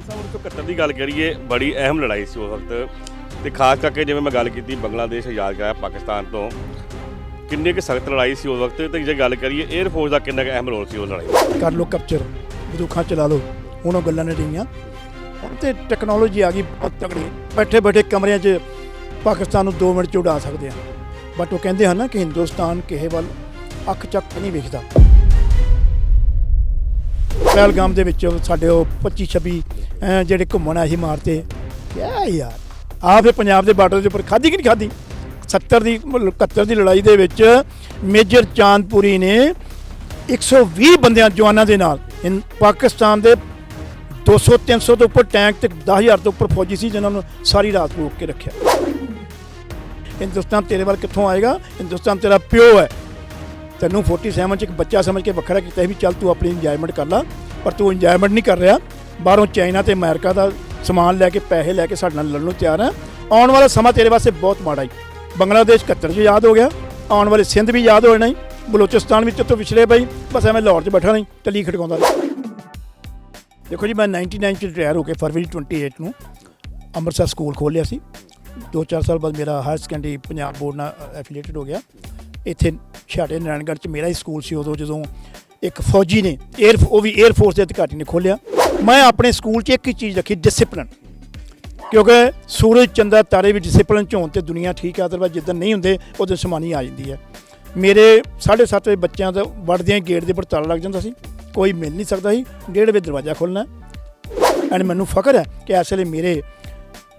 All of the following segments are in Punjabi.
ਸਾਹਿਬ 1971 ਦੀ ਗੱਲ ਕਰੀਏ ਬੜੀ ਅਹਿਮ ਲੜਾਈ ਸੀ ਉਸ ਵਕਤ। ਤੇ ਖਾਸ ਕਰਕੇ ਜਿਵੇਂ ਮੈਂ ਗੱਲ ਕੀਤੀ ਬੰਗਲਾਦੇਸ਼ ਆਜ਼ਾਦ ਕਰਾਇਆ ਪਾਕਿਸਤਾਨ ਤੋਂ, ਕਿੰਨੀ ਕੁ ਸਖਤ ਲੜਾਈ ਸੀ ਉਸ ਵਕਤ ਤੇ ਜੇ ਗੱਲ ਕਰੀਏ 에ਅਰ ਫੋਰਸ ਦਾ ਕਿੰਨਾ ਕੁ ਅਹਿਮ ਰੋਲ ਸੀ ਉਸ ਲੜਾਈ ਕਰ ਲੋ ਕੈਪਚਰ ਬੰਦੂਕਾਂ ਚਲਾ ਲਓ ਹੁਣ ਉਹ ਗੱਲਾਂ ਨਹੀਂ ਰਹੀਆਂ। ਹੁਣ ਤੇ ਟੈਕਨੋਲੋਜੀ ਆ ਗਈ ਬਹੁਤ ਤਕੜੀ। ਬੈਠੇ ਬੈਠੇ ਕਮਰਿਆਂ 'ਚ ਪਾਕਿਸਤਾਨ ਨੂੰ 2 ਮਿੰਟ 'ਚ ਉਡਾ ਸਕਦੇ ਆ। ਬਟ ਉਹ ਕਹਿੰਦੇ ਹਨ ਕਿ ਹਿੰਦੁਸਤਾਨ ਕਿਸੇ ਵੱਲ ਅੱਖ ਚੱਕ ਨਹੀਂ ਵੇਖਦਾ। ਪਹਿਲਗਾਮ ਦੇ ਵਿੱਚ ਸਾਡੇ ਉਹ 25 26 ਜਿਹੜੇ ਘੁੰਮਣ ਆਏ ਸੀ ਮਾਰਤੇ ਕਿਆ ਯਾਰ? ਆ ਫਿਰ ਪੰਜਾਬ ਦੇ ਬਾਰਡਰ ਦੇ ਉੱਪਰ ਖਾਧੀ ਕਿ ਨਹੀਂ ਖਾਧੀ? 70 ਦੀ, ਮਤਲਬ 71 ਦੀ ਲੜਾਈ ਦੇ ਵਿੱਚ ਮੇਜਰ ਚਾਂਦਪੁਰੀ ਨੇ 120 ਬੰਦਿਆਂ, ਜਵਾਨਾਂ ਦੇ ਨਾਲ ਹਿੰ- ਪਾਕਿਸਤਾਨ ਦੇ 200 300 ਤੋਂ ਉੱਪਰ ਟੈਂਕ ਤੇ 10000 ਤੋਂ ਉੱਪਰ ਫੌਜੀ ਸੀ ਜਿਨ੍ਹਾਂ ਨੂੰ ਸਾਰੀ ਰਾਤ ਰੋਕ ਕੇ ਰੱਖਿਆ। ਹਿੰਦੁਸਤਾਨ ਤੇਰੇ ਵੱਲ ਕਿੱਥੋਂ ਆਏਗਾ? ਹਿੰਦੁਸਤਾਨ ਤੇਰਾ ਪਿਓ ਹੈ। ਤੈਨੂੰ 47 ਚ ਇੱਕ ਬੱਚਾ ਸਮਝ ਕੇ ਵੱਖਰਾ ਕੀਤਾ ਸੀ ਵੀ ਚੱਲ ਤੂੰ ਆਪਣੀ ਇੰਜੋਇਮੈਂਟ ਕਰ ਲੈ, ਪਰ ਤੂੰ ਇੰਜੋਇਮੈਂਟ ਨਹੀਂ ਕਰ ਰਿਹਾ। ਬਾਹਰੋਂ ਚਾਈਨਾ ਤੇ ਅਮਰੀਕਾ ਦਾ ਸਮਾਨ ਲੈ ਕੇ, ਪੈਸੇ ਲੈ ਕੇ ਸਾਡੇ ਨਾਲ ਲੜਨ ਨੂੰ ਤਿਆਰ ਹੈ ਆਉਣ ਵਾਲਾ ਸਮਾਂ ਤੇਰੇ ਵਾਸਤੇ ਬਹੁਤ ਮਾੜਾ ਹੈ ਬੰਗਲਾਦੇਸ਼ 71 ਚ ਯਾਦ ਹੋ ਗਿਆ। ਆਉਣ ਵਾਲੇ ਸਿੰਧ ਵੀ ਯਾਦ ਹੋ ਜਾਣਾ ਹੀ ਬਲੋਚਿਸਤਾਨ ਵੀ ਤੋਂ ਪਿਛਲੇ ਬਈ ਬਸ ਐਵੇਂ ਲਾਹੌਰ 'ਚ ਬੈਠਾ ਨਹੀਂ ਟੱਲੀ ਖੜਕਾਉਂਦਾ ਦੇਖੋ ਜੀ, ਮੈਂ 99 ਚ ਰਿਟਾਇਰ ਹੋ ਕੇ ਫਰਵਰੀ 28 ਨੂੰ ਅੰਮ੍ਰਿਤਸਰ ਸਕੂਲ ਖੋਲਿਆ ਸੀ। 2-4 ਸਾਲ ਬਾਅਦ ਮੇਰਾ ਹਾਇਰ ਸੈਕੰਡਰੀ ਪੰਜਾਬ ਬੋਰਡ ਨਾਲ ਐਫੀਲੀਏਟਡ ਹੋ ਗਿਆ। ਇੱਥੇ ਛਾੜੇ ਨਾਰਾਇਣਗੜ੍ਹ ਚ ਮੇਰਾ ਹੀ ਸਕੂਲ ਸੀ ਉਦੋਂ ਜਦੋਂ ਇੱਕ ਫੌਜੀ ਨੇ 에ਅਰ ਉਹ ਵੀ 에ਅਰ ਫੋਰਸ ਦੇ ਅਧਿਕਾਰੀ ਨੇ ਖੋਲ੍ਹਿਆ। ਮੈਂ ਆਪਣੇ ਸਕੂਲ 'ਚ ਇੱਕ ਹੀ ਚੀਜ਼ ਰੱਖੀ ਡਿਸਪਲਿਨ ਕਿਉਂਕਿ ਸੂਰਜ ਚੰਦਾ ਤਾਰੇ ਵੀ ਡਿਸਪਲਿਨ ਚ ਹੋਣ ਤੇ ਦੁਨੀਆ ਠੀਕ ਹੈ ਅਦਰਵਾਇਜ਼ ਜਿੱਦਣ ਨਹੀਂ ਹੁੰਦੇ ਉਦੋਂ ਸਮਾਨੀ ਆ ਜਾਂਦੀ ਹੈ ਮੇਰੇ 7:30 ਵਜੇ ਬੱਚਿਆਂ ਦਾ ਵੜਦਿਆਂ ਗੇਟ ਦੇ ਉੱਪਰ ਤਾਲਾ ਲੱਗ ਜਾਂਦਾ ਸੀ। ਕੋਈ ਮਿਲ ਨਹੀਂ ਸਕਦਾ ਸੀ। ਡੇਢ ਵਜੇ ਦਰਵਾਜ਼ਾ ਖੋਲਣਾ ਐਂਡ ਮੈਨੂੰ ਫਖਰ ਹੈ ਕਿ ਇਸ ਵੇਲੇ ਮੇਰੇ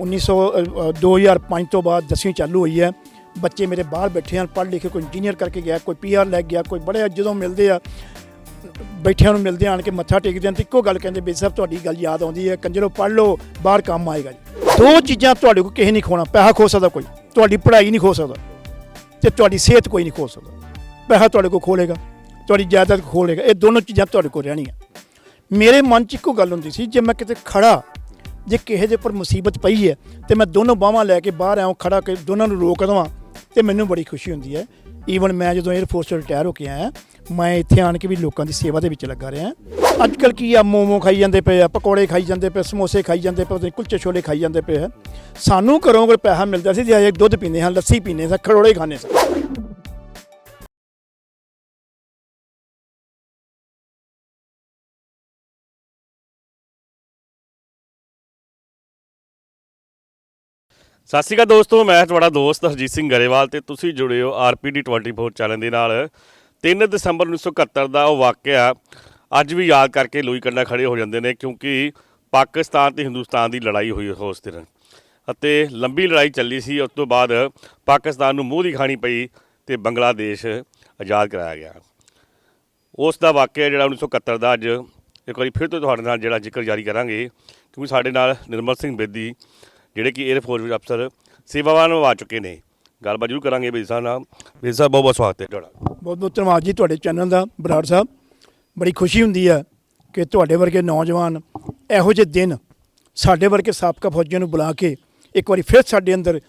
1900 ਅ, ਅ, 2005 ਤੋਂ ਬਾਅਦ 10ਵੀਂ ਚਾਲੂ ਹੋਈ ਹੈ। ਬੱਚੇ ਮੇਰੇ ਬਾਹਰ ਬੈਠੇ ਹਨ, ਪੜ੍ਹ ਲਿਖੇ, ਕੋਈ ਇੰਜੀਨੀਅਰ ਕਰਕੇ ਗਿਆ, ਕੋਈ ਪੀਆਰ ਲੈ ਗਿਆ, ਕੋਈ ਬੜੇ ਜਦੋਂ ਮਿਲਦੇ ਆ, ਬੈਠਿਆਂ ਨੂੰ ਮਿਲਦੇ ਆਣ ਕੇ ਮੱਥਾ ਟੇਕਦੇ ਹਨ ਤੇ ਇੱਕੋ ਗੱਲ ਕਹਿੰਦੇ ਬੇਦ ਸਾਹਿਬ ਤੁਹਾਡੀ ਗੱਲ ਯਾਦ ਆਉਂਦੀ ਹੈ, ਕੰਜਰੋ, ਪੜ੍ਹ ਲਓ, ਬਾਹਰ ਕੰਮ ਆਏਗਾ ਜੀ। ਦੋ ਚੀਜ਼ਾਂ ਤੁਹਾਡੇ ਕੋਲ ਕਿਸੇ ਨਹੀਂ ਖੋਣਾ, ਪੈਸਾ ਖੋ ਸਕਦਾ ਕੋਈ, ਤੁਹਾਡੀ ਪੜ੍ਹਾਈ ਨਹੀਂ ਖੋ ਸਕਦਾ, ਤੇ ਤੁਹਾਡੀ ਸਿਹਤ ਕੋਈ ਨਹੀਂ ਖੋ ਸਕਦਾ। ਪੈਸਾ ਤੁਹਾਡੇ ਕੋਲ ਖੋਲੇਗਾ ਤੁਹਾਡੀ ਜਾਇਦਾਦ ਖੋਲੇਗਾ ਇਹ ਦੋਨੋਂ ਚੀਜ਼ਾਂ ਤੁਹਾਡੇ ਕੋਲ ਰਹਿਣੀਆਂ। ਮੇਰੇ ਮਨ 'ਚ ਇੱਕੋ ਗੱਲ ਹੁੰਦੀ ਸੀ, ਜੇ ਮੈਂ ਕਿਤੇ ਖੜਾ ਜੇ ਕਿਸੇ ਦੇ ਉੱਪਰ ਮੁਸੀਬਤ ਪਈ ਹੈ, ਤੇ ਮੈਂ ਦੋਨੋਂ ਬਾਹਾਂ ਲੈ ਕੇ ਬਾਹਰ ਆਉਂ ਖੜਾ ਕੇ ਦੋਨਾਂ ਨੂੰ ਰੋਕ ਦਵਾਂ ਤੇ ਮੈਨੂੰ ਬੜੀ ਖੁਸ਼ੀ ਹੁੰਦੀ ਹੈ। ਈਵਨ ਮੈਂ ਜਦੋਂ 에ਅਰ ਫੋਰਸ ਤੋਂ ਰਿਟਾਇਰ ਹੋ ਕੇ ਆਇਆ, ਮੈਂ ਇੱਥੇ ਆਣ ਕੇ ਵੀ ਲੋਕਾਂ ਦੀ ਸੇਵਾ ਦੇ ਵਿੱਚ ਲੱਗਾ ਰਿਹਾ। ਅੱਜ ਕੱਲ ਕੀ ਆ, ਮੋਮੋ ਖਾਈ ਜਾਂਦੇ ਪਏ ਆ, ਪਕੌੜੇ ਖਾਈ ਜਾਂਦੇ ਪਏ, ਸਮੋਸੇ ਖਾਈ ਜਾਂਦੇ ਪਏ ਤੇ ਕੁਲਚੇ ਛੋਲੇ ਖਾਈ ਜਾਂਦੇ ਪਏ ਆ। ਸਾਨੂੰ ਘਰੋਂ ਕੋਈ ਪੈਸਾ ਮਿਲਦਾ ਸੀ, ਜੇ ਦੁੱਧ ਪੀਂਦੇ ਹਾਂ, ਲੱਸੀ ਪੀਂਦੇ ਸਾਂ ਖਰੋੜੇ ਖਾਂਦੇ ਸਾਂ। ਸਤਿ ਸ਼੍ਰੀ ਅਕਾਲ ਦੋਸਤੋ, ਮੈਂ ਤੁਹਾਡਾ ਦੋਸਤ ਹਰਜੀਤ ਸਿੰਘ ਗਰੇਵਾਲ ਤੇ ਤੁਸੀਂ ਜੁੜੇ ਹੋ ਆਰਪੀਡੀ 24 ਚੈਨਲ ਦੇ ਨਾਲ। 3 ਦਸੰਬਰ 1971 ਦਾ ਉਹ ਵਾਕਿਆ ਅੱਜ ਵੀ ਯਾਦ ਕਰਕੇ ਲੋਈ ਕੰਡਾ ਖੜੇ ਹੋ ਜਾਂਦੇ ਨੇ ਕਿਉਂਕਿ ਪਾਕਿਸਤਾਨ ਤੇ ਹਿੰਦੁਸਤਾਨ ਦੀ ਲੜਾਈ ਹੋਈ ਉਸ ਦਿਨ ਅਤੇ ਲੰਬੀ ਲੜਾਈ ਚੱਲੀ ਸੀ, ਉਸ ਤੋਂ ਬਾਅਦ ਪਾਕਿਸਤਾਨ ਨੂੰ ਮੂੰਹ ਦੀ ਖਾਣੀ ਪਈ ਤੇ ਬੰਗਲਾਦੇਸ਼ ਆਜ਼ਾਦ ਕਰਾਇਆ ਗਿਆ। ਉਸ ਦਾ ਵਾਕਿਆ ਜਿਹੜਾ 1971 ਦਾ ਅੱਜ, ਇੱਕ ਵਾਰੀ ਫਿਰ ਤੋਂ ਤੁਹਾਡੇ ਨਾਲ ਜਿਹੜਾ ਜ਼ਿਕਰ ਜਾਰੀ ਕਰਾਂਗੇ, ਕਿਉਂਕਿ ਸਾਡੇ ਨਾਲ ਨਿਰਮਲ ਸਿੰਘ ਬੇਦੀ ਜਿਹੜੇ ਕਿ 에ਅਰ ਫੋਰਸ ਵਿੱਚ ਅਫਸਰ ਸੇਵਾਵਾਂ ਨਿਭਾ ਚੁੱਕੇ ਨੇ। ਗੱਲਬਾਤ ਜ਼ਰੂਰ ਕਰਾਂਗੇ ਬੇਦੀ ਸਾਹਿਬ ਨਾਲ। ਬੇਦੀ ਸਾਹਿਬ ਬਹੁਤ ਬਹੁਤ ਸਵਾਗਤ ਹੈ ਤੁਹਾਡਾ। ਬਹੁਤ ਬਹੁਤ ਧੰਨਵਾਦ ਜੀ ਤੁਹਾਡੇ ਚੈਨਲ ਦਾ ਬਰਾੜ ਸਾਹਿਬ। ਬੜੀ ਖੁਸ਼ੀ ਹੁੰਦੀ ਹੈ ਕਿ ਤੁਹਾਡੇ ਵਰਗੇ ਨੌਜਵਾਨ ਇਹੋ ਜਿਹੇ ਦਿਨ ਸਾਡੇ ਵਰਗੇ ਸਾਬਕਾ ਫੌਜੀਆਂ ਨੂੰ ਬੁਲਾ ਕੇ ਇੱਕ ਵਾਰੀ ਫਿਰ ਸਾਡੇ ਅੰਦਰ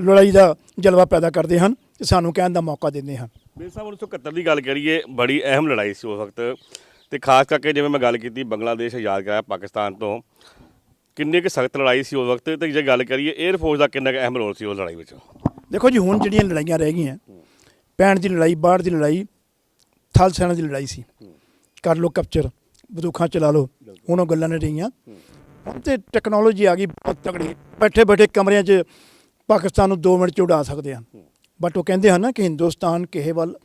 ਲੜਾਈ ਦਾ ਜਲਵਾ ਪੈਦਾ ਕਰਦੇ ਹਨ ਤੇ ਸਾਨੂੰ ਕਹਿਣ ਦਾ ਮੌਕਾ ਦਿੰਦੇ ਹਨ। ਬੇਦੀ ਸਾਹਿਬ 1971 ਦੀ ਗੱਲ ਕਰੀਏ ਬੜੀ ਅਹਿਮ ਲੜਾਈ ਸੀ ਉਸ ਵਕਤ ਤੇ ਖਾਸ ਕਰਕੇ ਜਿਵੇਂ ਮੈਂ ਗੱਲ ਕੀਤੀ ਬੰਗਲਾਦੇਸ਼ ਆਜ਼ਾਦ ਕਰਾਇਆ ਪਾਕਿਸਤਾਨ ਤੋਂ। ਕਿੰਨੀ ਕੁ ਸਖਤ ਲੜਾਈ ਸੀ ਉਸ ਵਕਤ ਤੇ ਜੇ ਗੱਲ ਕਰੀਏ 에ਅਰ ਫੋਰਸ ਦਾ ਕਿੰਨਾ ਕੁ ਅਹਿਮ ਰੋਲ ਸੀ ਉਸ ਲੜਾਈ ਵਿੱਚ? ਦੇਖੋ ਜੀ, ਹੁਣ ਜਿਹੜੀਆਂ ਲੜਾਈਆਂ ਰਹਿ ਗਈਆਂ ਪੈਣ ਦੀ ਲੜਾਈ, ਬਾਹਰ ਦੀ ਲੜਾਈ, ਥਲ ਸੈਨਾ ਦੀ ਲੜਾਈ ਸੀ। ਕਰ ਲੋ ਕੈਪਚਰ ਬੰਦੂਕਾਂ ਚਲਾ ਲਓ, ਹੁਣ ਉਹ ਗੱਲਾਂ ਨਹੀਂ ਰਹੀਆਂ। ਹੁਣ ਤੇ ਟੈਕਨੋਲੋਜੀ ਆ ਗਈ, ਬਹੁਤ ਤਗੜੀ ਬੈਠੇ ਬੈਠੇ ਕਮਰਿਆਂ 'ਚ ਪਾਕਿਸਤਾਨ ਨੂੰ 2 ਮਿੰਟ 'ਚ ਉਡਾ ਸਕਦੇ ਹਨ ਬਟ ਉਹ ਕਹਿੰਦੇ ਹਨ ਕਿ ਹਿੰਦੁਸਤਾਨ ਕਿਸੇ ਵੱਲ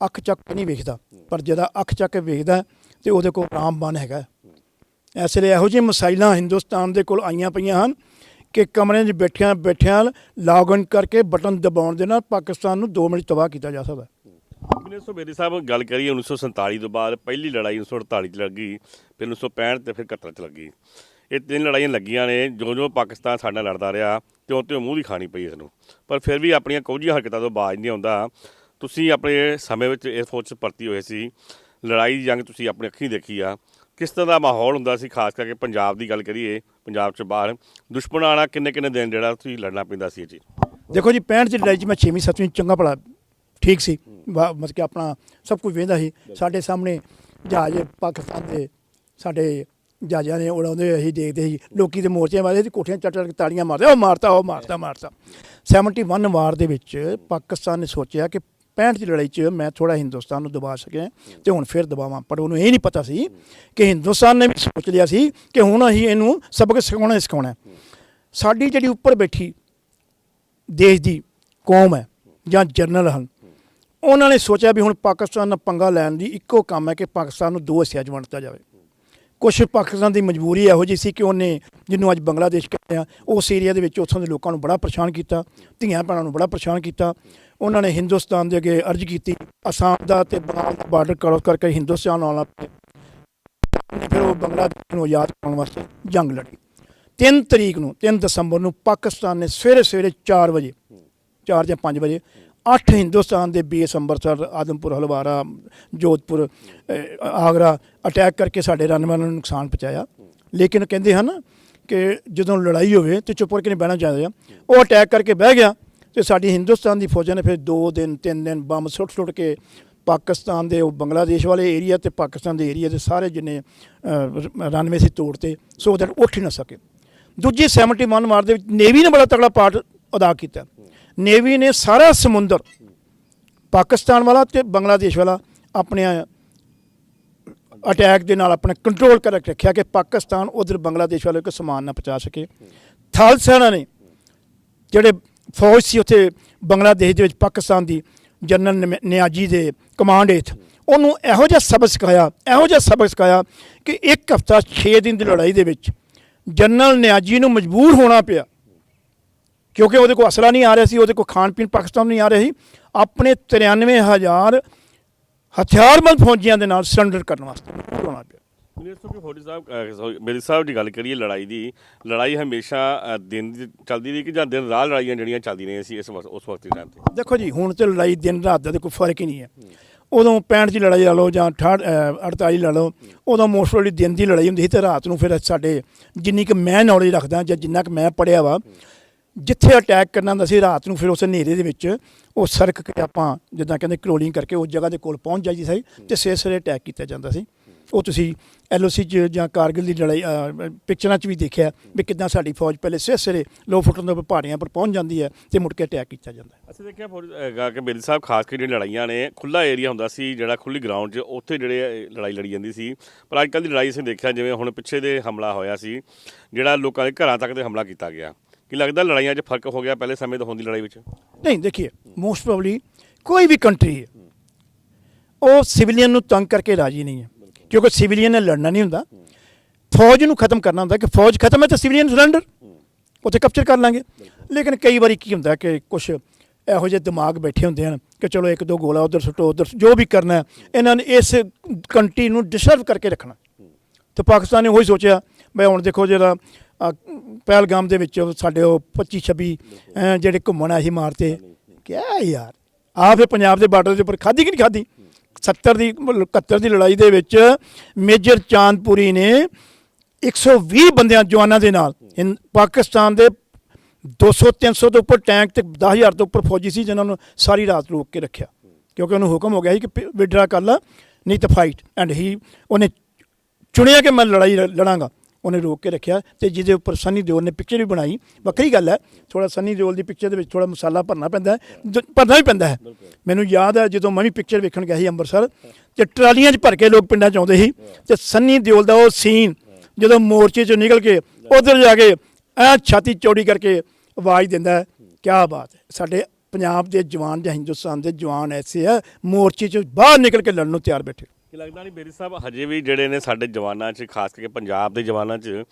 ਅੱਖ ਚੱਕ ਕੇ ਨਹੀਂ ਵੇਖਦਾ। ਪਰ ਜਿਹਦਾ ਅੱਖ ਚੱਕ ਕੇ ਵੇਖਦਾ, ਤੇ ਉਹਦੇ ਕੋਲ ਰਾਮਬਾਨ ਹੈਗਾ। ਇਸ ਲਈ ਇਹੋ ਜਿਹੇ ਮਸਾਈਲਾਂ ਹਿੰਦੁਸਤਾਨ ਦੇ ਕੋਲ ਆਈਆਂ ਪਈਆਂ ਹਨ ਕਿ ਕਮਰਿਆਂ 'ਚ ਬੈਠਿਆਂ ਬੈਠਿਆਂ ਲੌਗਇਨ ਕਰਕੇ ਬਟਨ ਦਬਾਉਣ ਦੇ ਨਾਲ ਪਾਕਿਸਤਾਨ ਨੂੰ 2 ਮਿੰਟ ਤਬਾਹ ਕੀਤਾ ਜਾ ਸਕਦਾ ਜਿਵੇਂ ਸੋ ਬੇਦੀ ਸਾਹਿਬ, ਗੱਲ ਕਰੀਏ 1947 ਤੋਂ ਬਾਅਦ ਪਹਿਲੀ ਲੜਾਈ 1948 ਚ ਲੱਗੀ, ਫਿਰ 1965 ਤੇ ਫਿਰ 71 ਚ ਲੱਗੀ। ਇਹ ਤਿੰਨ ਲੜਾਈਆਂ ਲੱਗੀਆਂ ਨੇ ਜੋ ਜੋ ਪਾਕਿਸਤਾਨ ਸਾਡੇ ਨਾਲ ਲੜਦਾ ਰਿਹਾ ਤਿਉਂ ਤਿਉਂ ਮੂੰਹ ਦੀ ਖਾਣੀ ਪਈ ਇਸ ਨੂੰ। ਪਰ ਫਿਰ ਵੀ ਆਪਣੀਆਂ ਕੋਝੀਆਂ ਹਰਕਤਾਂ ਤੋਂ ਬਾਜ ਨਹੀਂ ਆਉਂਦਾ। ਤੁਸੀਂ ਆਪਣੇ ਸਮੇਂ ਵਿੱਚ 에ਅਰ ਫੋਰਸ 'ਚ ਭਰਤੀ ਹੋਏ ਸੀ। ਲੜਾਈ ਜੰਗ ਤੁਸੀਂ ਆਪਣੀ ਅੱਖੀਂ ਦੇਖੀ ਆ। ਕਿਸ ਤਰ੍ਹਾਂ ਦਾ ਮਾਹੌਲ ਹੁੰਦਾ ਸੀ, ਖਾਸ ਕਰਕੇ ਪੰਜਾਬ ਦੀ ਗੱਲ ਕਰੀਏ, ਪੰਜਾਬ 'ਚ ਬਾਹਰ, ਦੁਸ਼ਮਣਾਂ ਨਾਲ ਕਿੰਨੇ ਕਿੰਨੇ ਦਿਨ ਜਿਹੜਾ ਤੁਸੀਂ ਲੜਨਾ ਪੈਂਦਾ ਸੀ ਜੀ ਦੇਖੋ ਜੀ 65 ਦੀ ਲੜਾਈ 'ਚ ਮੈਂ 6ਵੀਂ 7ਵੀਂ ਚੰਗਾ ਭਲਾ ਠੀਕ ਸੀ। ਮਤਲਬ ਕਿ ਆਪਣਾ ਸਭ ਕੁਝ ਵੇਂਦਾ ਸੀ। ਸਾਡੇ ਸਾਹਮਣੇ ਜਹਾਜ਼ ਪਾਕਿਸਤਾਨ ਦੇ ਸਾਡੇ ਜਹਾਜ਼ਾਂ ਨੇ ਉਡਾਉਂਦੇ ਅਸੀਂ ਦੇਖਦੇ ਸੀ, ਲੋਕੀ ਦੇ ਮੋਰਚੇ ਵਾਲੇ ਸੀ, ਕੋਠੀਆਂ ਚੱਟ ਚੱਟ ਕੇ ਤਾੜੀਆਂ ਮਾਰਦੇ, ਉਹ ਮਾਰਤਾ ਉਹ ਮਾਰਤਾ ਮਾਰਤਾ। 71 ਵਾਰ ਦੇ ਵਿੱਚ ਪਾਕਿਸਤਾਨ ਨੇ ਸੋਚਿਆ ਕਿ 65 ਦੀ ਲੜਾਈ 'ਚ ਮੈਂ ਥੋੜਾ ਹਿੰਦੁਸਤਾਨ ਨੂੰ ਦਬਾ ਸਕਿਆ ਤੇ ਹੁਣ ਫਿਰ ਦਬਾਵਾਂ। ਪਰ ਉਹਨੂੰ ਇਹ ਨਹੀਂ ਪਤਾ ਸੀ ਕਿ ਹਿੰਦੁਸਤਾਨ ਨੇ ਵੀ ਸੋਚ ਲਿਆ ਸੀ ਕਿ ਹੁਣ ਅਸੀਂ ਇਹਨੂੰ ਸਬਕ ਸਿਖਾਉਣਾ ਹੀ ਸਿਖਾਉਣਾ। ਸਾਡੀ ਜਿਹੜੀ ਉੱਪਰ ਬੈਠੀ ਦੇਸ਼ ਦੀ ਕੌਮ ਹੈ ਜਾਂ ਜਰਨਲ ਹਨ, ਉਹਨਾਂ ਨੇ ਸੋਚਿਆ ਵੀ ਹੁਣ ਪਾਕਿਸਤਾਨ ਨਾਲ ਪੰਗਾ ਲੈਣ ਦੀ ਇੱਕੋ ਕੰਮ ਹੈ ਕਿ ਪਾਕਿਸਤਾਨ ਨੂੰ ਦੋ ਹਿੱਸਿਆਂ 'ਚ ਵੰਡਤਾ ਜਾਵੇ। ਕੁਛ ਪਾਕਿਸਤਾਨ ਦੀ ਮਜਬੂਰੀ ਇਹੋ ਜਿਹੀ ਸੀ ਕਿ ਉਹਨੇ ਜਿਹਨੂੰ ਅੱਜ ਬੰਗਲਾਦੇਸ਼ ਕਹਿੰਦੇ ਆ, ਉਸ ਏਰੀਆ ਦੇ ਵਿੱਚ ਉੱਥੋਂ ਦੇ ਲੋਕਾਂ ਨੂੰ ਬੜਾ ਪਰੇਸ਼ਾਨ ਕੀਤਾ ਧੀਆਂ ਭੈਣਾਂ ਨੂੰ ਬੜਾ ਪਰੇਸ਼ਾਨ ਕੀਤਾ। ਉਹਨਾਂ ਨੇ ਹਿੰਦੁਸਤਾਨ ਦੇ ਅੱਗੇ ਅਰਜ਼ ਕੀਤੀ, ਅਸਾਮ ਦਾ ਤੇ ਬੰਗਾਲ ਦਾ ਬਾਰਡਰ ਕ੍ਰੋਸ ਕਰਕੇ ਹਿੰਦੁਸਤਾਨ ਆਉਣਾ ਪਿਆ ਫਿਰ ਉਹ ਬੰਗਲਾਦੇਸ਼ ਨੂੰ ਆਜ਼ਾਦ ਕਰਾਉਣ ਵਾਸਤੇ ਜੰਗ ਲੜੀ। 3 ਤਰੀਕ ਨੂੰ 3 ਦਸੰਬਰ ਨੂੰ ਪਾਕਿਸਤਾਨ ਨੇ ਸਵੇਰੇ ਸਵੇਰੇ 4 ਵਜੇ 4 ਜਾਂ 5 ਵਜੇ 8 ਹਿੰਦੁਸਤਾਨ ਦੇ ਬੇਸ ਅੰਮ੍ਰਿਤਸਰ ਆਦਮਪੁਰ, ਹਲਵਾਰਾ, ਜੋਧਪੁਰ ਆਗਰਾ ਅਟੈਕ ਕਰਕੇ ਸਾਡੇ ਰਨਮੈਨਾਂ ਨੂੰ ਨੁਕਸਾਨ ਪਹੁੰਚਾਇਆ। ਲੇਕਿਨ ਕਹਿੰਦੇ ਹਨ ਕਿ ਜਦੋਂ ਲੜਾਈ ਹੋਵੇ ਤੇ ਚੁੱਪ ਕਰਕੇ ਨਹੀਂ ਬਹਿਣਾ ਚਾਹੀਦਾ। ਉਹ ਅਟੈਕ ਕਰਕੇ ਬਹਿ ਗਿਆ। ਤੇ ਸਾਡੀ ਹਿੰਦੁਸਤਾਨ ਦੀ ਫੌਜਾਂ ਨੇ ਫਿਰ 2 ਦਿਨ 3 ਦਿਨ ਬੰਬ ਸੁੱਟ ਸੁੱਟ ਕੇ ਪਾਕਿਸਤਾਨ ਦੇ ਉਹ ਬੰਗਲਾਦੇਸ਼ ਵਾਲੇ ਏਰੀਆ ਤੇ ਪਾਕਿਸਤਾਨ ਦੇ ਏਰੀਆ ਦੇ ਸਾਰੇ ਜਿੰਨੇ ਰਨਵੇ ਸੀ ਤੋੜਤੇ ਸੋ ਦੈਟ ਉੱਠ ਹੀ ਨਾ ਸਕੇ। ਦੂਜੀ 71 ਮਾਰ ਦੇ ਵਿੱਚ ਨੇਵੀ ਨੇ ਬੜਾ ਤਕੜਾ ਪਾਰਟ ਅਦਾ ਕੀਤਾ। ਨੇਵੀ ਨੇ ਸਾਰਾ ਸਮੁੰਦਰ ਪਾਕਿਸਤਾਨ ਵਾਲਾ ਤੇ ਬੰਗਲਾਦੇਸ਼ ਵਾਲਾ ਆਪਣੇ ਅਟੈਕ ਦੇ ਨਾਲ ਆਪਣਾ ਕੰਟਰੋਲ ਕਰਕੇ ਰੱਖਿਆ ਕਿ ਪਾਕਿਸਤਾਨ ਉਧਰ ਬੰਗਲਾਦੇਸ਼ ਵਾਲੇ ਕੋ ਸਮਾਨ ਨਾ ਪਹੁੰਚਾ ਸਕੇ। ਥਲ ਸੈਨਾ ਨੇ ਜਿਹੜੇ ਫੌਜ ਸੀ ਉੱਥੇ ਬੰਗਲਾਦੇਸ਼ ਦੇ ਵਿੱਚ, ਪਾਕਿਸਤਾਨ ਦੀ ਜਨਰਲ ਨਿਆਜੀ ਦੇ ਕਮਾਂਡ ਹੇਠ। ਉਹਨੂੰ ਇਹੋ ਜਿਹਾ ਸਬਕ ਸਿਖਾਇਆ, ਇਹੋ ਜਿਹਾ ਸਬਕ ਸਿਖਾਇਆ ਕਿ ਇੱਕ ਹਫਤਾ 6 ਦਿਨ ਦੀ ਲੜਾਈ ਦੇ ਵਿੱਚ ਜਨਰਲ ਨਿਆਜੀ ਨੂੰ ਮਜਬੂਰ ਹੋਣਾ ਪਿਆ। ਕਿਉਂਕਿ ਉਹਦੇ ਕੋਲ ਅਸਲਾ ਨਹੀਂ ਆ ਰਿਹਾ ਸੀ, ਉਹਦੇ ਕੋਲ ਖਾਣ ਪੀਣ ਪਾਕਿਸਤਾਨ ਨੂੰ ਨਹੀਂ ਆ ਰਿਹਾ ਸੀ। ਆਪਣੇ 93000 ਹਥਿਆਰਬੰਦ ਫੌਜੀਆਂ ਦੇ ਨਾਲ ਸਰੈਂਡਰ ਕਰਨ ਵਾਸਤੇ ਮਜਬੂਰ ਹੋਣਾ ਪਿਆ। ਮਿਨਿਸਟਰ ਕੀ ਫੌਜੀ ਸਾਹਿਬ ਅਹ, sorry, ਮੇਰੀ ਸਾਹਿਬ ਦੀ ਗੱਲ ਕਰੀਏ ਲੜਾਈ ਦੀ ਲੜਾਈ ਹਮੇਸ਼ਾ ਅਹ, ਦਿਨ ਦੀ ਚੱਲਦੀ ਰਹੀ ਕਿ ਜਾਂ ਦਿਨ ਰਾਤ ਲੜਾਈਆਂ ਜਿਹੜੀਆਂ ਚੱਲਦੀ ਰਹੀਆਂ ਸੀ ਇਸ ਵਕਤ ਉਸ ਵਕਤ ਦੇ ਟਾਈਮ ਤੇ? ਦੇਖੋ ਜੀ ਹੁਣ ਤੇ ਲੜਾਈ ਦਿਨ ਰਾਤ ਦਾ ਤਾਂ ਕੋਈ ਫ਼ਰਕ ਹੀ ਨਹੀਂ ਹੈ। ਉਦੋਂ 65 ਦੀ ਲੜਾਈ ਲਾ ਲਓ ਜਾਂ 68 ਅਹ 48 ਲਾ ਲਓ ਉਦੋਂ ਮੋਸਟਲੀ ਦਿਨ ਦੀ ਲੜਾਈ ਹੁੰਦੀ ਸੀ ਤੇ ਰਾਤ ਨੂੰ ਫਿਰ ਸਾਡੇ ਜਿੰਨੀ ਕੁ ਮੈਂ ਨੌਲੇਜ ਰੱਖਦਾ ਜਾਂ ਜਿੰਨਾ ਕੁ ਮੈਂ ਪੜਿਆ ਵਾ ਜਿੱਥੇ ਅਟੈਕ ਕਰਨਾ ਹੁੰਦਾ ਸੀ ਰਾਤ ਨੂੰ ਫਿਰ ਉਸ ਹਨੇਰੇ ਦੇ ਵਿੱਚ ਉਹ ਸਰਕ ਕੇ ਆਪਾਂ ਜਿੱਦਾਂ ਕਹਿੰਦੇ ਕਰੋਲਿੰਗ ਕਰਕੇ ਉਸ ਜਗ੍ਹਾ ਦੇ ਕੋਲ ਪਹੁੰਚ ਜਾਈਦੀ ਸੀ ਤੇ ਸਵੇਰੇ ਸਵੇਰੇ ਅਟੈਕ ਕੀਤਾ ਜਾਂਦਾ ਸੀ। ਉਹ ਤੁਸੀਂ ਐਲਓਸੀ ਚ ਜਾਂ ਕਾਰਗਿਲ ਦੀ ਲੜਾਈ ਅਹ, ਪਿਕਚਰਾਂ 'ਚ ਵੀ ਦੇਖਿਆ ਵੀ ਕਿੱਦਾਂ ਸਾਡੀ ਫੌਜ ਪਹਿਲੇ ਸਵੇਰੇ ਸਵੇਰੇ ਲੋ ਫੁੱਟਣ ਤੋਂ ਪਹਾੜੀਆਂ ਪਰ ਪਹੁੰਚ ਜਾਂਦੀ ਹੈ ਤੇ ਮੁੜ ਕੇ ਅਟੈਕ ਕੀਤਾ ਜਾਂਦਾ ਹੈ। ਅਸੀਂ ਦੇਖਿਆ ਫੌਜੀ ਹੈਗਾ ਕਿ ਮੇਰੀ ਸਾਹਿਬ ਖਾਸ ਕਰਕੇ ਜਿਹੜੀਆਂ ਲੜਾਈਆਂ ਨੇ ਖੁੱਲਾ ਏਰੀਆ ਹੁੰਦਾ ਸੀ ਜਿਹੜਾ ਖੁੱਲੀ ਗਰਾਊਂਡ 'ਚ ਉੱਥੇ ਜਿਹੜੇ ਇਹ ਲੜਾਈ ਲੜੀ ਜਾਂਦੀ ਸੀ। ਪਰ ਅੱਜ ਕੱਲ੍ਹ ਦੀ ਲੜਾਈ ਅਸੀਂ ਦੇਖਿਆ ਜਿਵੇਂ ਹੁਣ ਪਿੱਛੇ ਦੇ ਹਮਲਾ ਹੋਇਆ ਸੀ ਜਿਹੜਾ ਲੋਕਾਂ ਦੇ ਘਰਾਂ ਤੱਕ ਦੇ ਹਮਲਾ ਕੀਤਾ ਗਿਆ। ਕੀ ਲੱਗਦਾ ਲੜਾਈਆਂ 'ਚ ਫ਼ਰਕ ਹੋ ਗਿਆ ਪਹਿਲੇ ਸਮੇਂ ਤੋਂ ਹੋਣ ਦੀ ਲੜਾਈ ਵਿੱਚ? ਨਹੀਂ ਦੇਖिए ਮੋਸਟ ਪ੍ਰੋਬਬਲੀ ਕੋਈ ਵੀ ਕੰਟਰੀ ਹੈ ਉਹ ਸਿਵਲੀਅਨ ਨੂੰ ਤੰਗ ਕਰਕੇ ਰਾਜੀ ਨਹੀਂ ਹੈ। ਕਿਉਂਕਿ ਸਿਵਲੀਅਨ ਨੇ ਲੜਨਾ ਨਹੀਂ ਹੁੰਦਾ। ਫੌਜ ਨੂੰ ਖਤਮ ਕਰਨਾ ਹੁੰਦਾ ਕਿ ਫੌਜ ਖਤਮ ਹੈ ਤਾਂ ਸਿਵਲੀਅਨ ਸਰੈਂਡਰ ਉੱਥੇ ਕੈਪਚਰ ਕਰ ਲਾਂਗੇ। ਲੇਕਿਨ ਕਈ ਵਾਰੀ ਕੀ ਹੁੰਦਾ ਕਿ ਕੁਝ ਇਹੋ ਜਿਹੇ ਦਿਮਾਗ ਬੈਠੇ ਹੁੰਦੇ ਹਨ ਕਿ ਚਲੋ ਇੱਕ ਦੋ ਗੋਲਾ ਉਧਰ ਸੁੱਟੋ, ਉਧਰ ਜੋ ਵੀ ਕਰਨਾ ਇਹਨਾਂ ਨੇ ਇਸ ਕੰਟਰੀ ਨੂੰ ਡਿਸਟਰਬ ਕਰਕੇ ਰੱਖਣਾ। ਤੇ ਪਾਕਿਸਤਾਨ ਨੇ ਉਹੀ ਸੋਚਿਆ ਮੈਂ ਹੁਣ ਦੇਖੋ ਜਿਹੜਾ ਪਹਿਲਗਾਮ ਦੇ ਵਿੱਚ ਸਾਡੇ ਉਹ 25 26 ਜਿਹੜੇ ਘੁੰਮਣ ਆਏ ਸੀ ਮਾਰਤੇ, ਕਿਆ ਯਾਰ ਆ ਫਿਰ ਪੰਜਾਬ ਦੇ ਬਾਰਡਰ ਦੇ ਉੱਪਰ ਖਾਧੀ ਕਿ ਨਹੀਂ ਖਾਧੀ? 70 ਦੀ ਮਤਲਬ 71 ਦੀ ਲੜਾਈ ਦੇ ਵਿੱਚ ਮੇਜਰ ਚਾਂਦਪੁਰੀ ਨੇ 120 ਬੰਦਿਆਂ, ਜਵਾਨਾਂ ਦੇ ਨਾਲ ਹਿੰਦ- ਪਾਕਿਸਤਾਨ ਦੇ 200 300 ਤੋਂ ਉੱਪਰ ਟੈਂਕ ਤੇ 10000 ਤੋਂ ਉੱਪਰ ਫੌਜੀ ਸੀ, ਜਿਨ੍ਹਾਂ ਨੂੰ ਸਾਰੀ ਰਾਤ ਰੋਕ ਕੇ ਰੱਖਿਆ। ਕਿਉਂਕਿ ਉਹਨੂੰ ਹੁਕਮ ਹੋ ਗਿਆ ਸੀ ਕਿ ਵਿਡਰਾ ਕਰ ਲਾ, ਨਹੀਂ ਤਾਂ ਫਾਈਟ ਐਂਡ ਹੀ ਉਹਨੇ ਚੁਣਿਆ ਕਿ ਮੈਂ ਲੜਾਈ ਲ- ਲੜਾਂਗਾ। ਉਹਨੇ ਰੋਕ ਕੇ ਰੱਖਿਆ ਤੇ ਜਿਹਦੇ ਉੱਪਰ ਸਨੀ ਦਿਓਲ ਨੇ ਪਿਕਚਰ ਵੀ ਬਣਾਈ। ਵੱਖਰੀ ਗੱਲ ਹੈ ਥੋੜਾ ਸਨੀ ਦਿਓਲ ਦੀ ਪਿਕਚਰ ਦੇ ਵਿੱਚ ਥੋੜਾ ਮਸਾਲਾ ਭਰਨਾ ਪੈਂਦਾ ਹੈ ਭਰਨਾ ਵੀ ਪੈਂਦਾ ਹੈ। ਮੈਨੂੰ ਯਾਦ ਹੈ ਜਦੋਂ ਮੈਂ ਵੀ ਪਿਕਚਰ ਵੇਖਣ ਗਿਆ ਸੀ ਅੰਮ੍ਰਿਤਸਰ, ਤੇ ਟਰਾਲੀਆਂ 'ਚ ਭਰ ਕੇ ਲੋਕ ਪਿੰਡਾਂ 'ਚ ਆਉਂਦੇ ਸੀ, ਤੇ ਸਨੀ ਦਿਓਲ ਦਾ ਉਹ ਸੀਨ ਜਦੋਂ ਮੋਰਚੇ 'ਚੋਂ ਨਿਕਲ ਕੇ ਉਧਰ ਜਾ ਕੇ ਐ ਛਾਤੀ ਚੌੜੀ ਕਰਕੇ ਆਵਾਜ਼ ਦਿੰਦਾ ਹੈ, ਕਿਆ ਬਾਤ ਹੈ, ਸਾਡੇ ਪੰਜਾਬ ਦੇ ਜਵਾਨ ਜਾਂ ਹਿੰਦੁਸਤਾਨ ਦੇ ਜਵਾਨ ਐਸੇ ਆ, ਮੋਰਚੇ 'ਚੋਂ ਬਾਹਰ ਨਿਕਲ ਕੇ ਲੜਨ ਨੂੰ ਤਿਆਰ ਬੈਠੇ ਕੀ ਲੱਗਦਾ ਨਹੀਂ ਬੇਰੀ ਸਾਹਿਬ, ਹਜੇ ਵੀ ਜਿਹੜੇ ਨੇ ਸਾਡੇ ਜਵਾਨਾਂ 'ਚ, ਖਾਸ ਕਰਕੇ ਪੰਜਾਬ ਦੇ ਜਵਾਨਾਂ 'ਚ,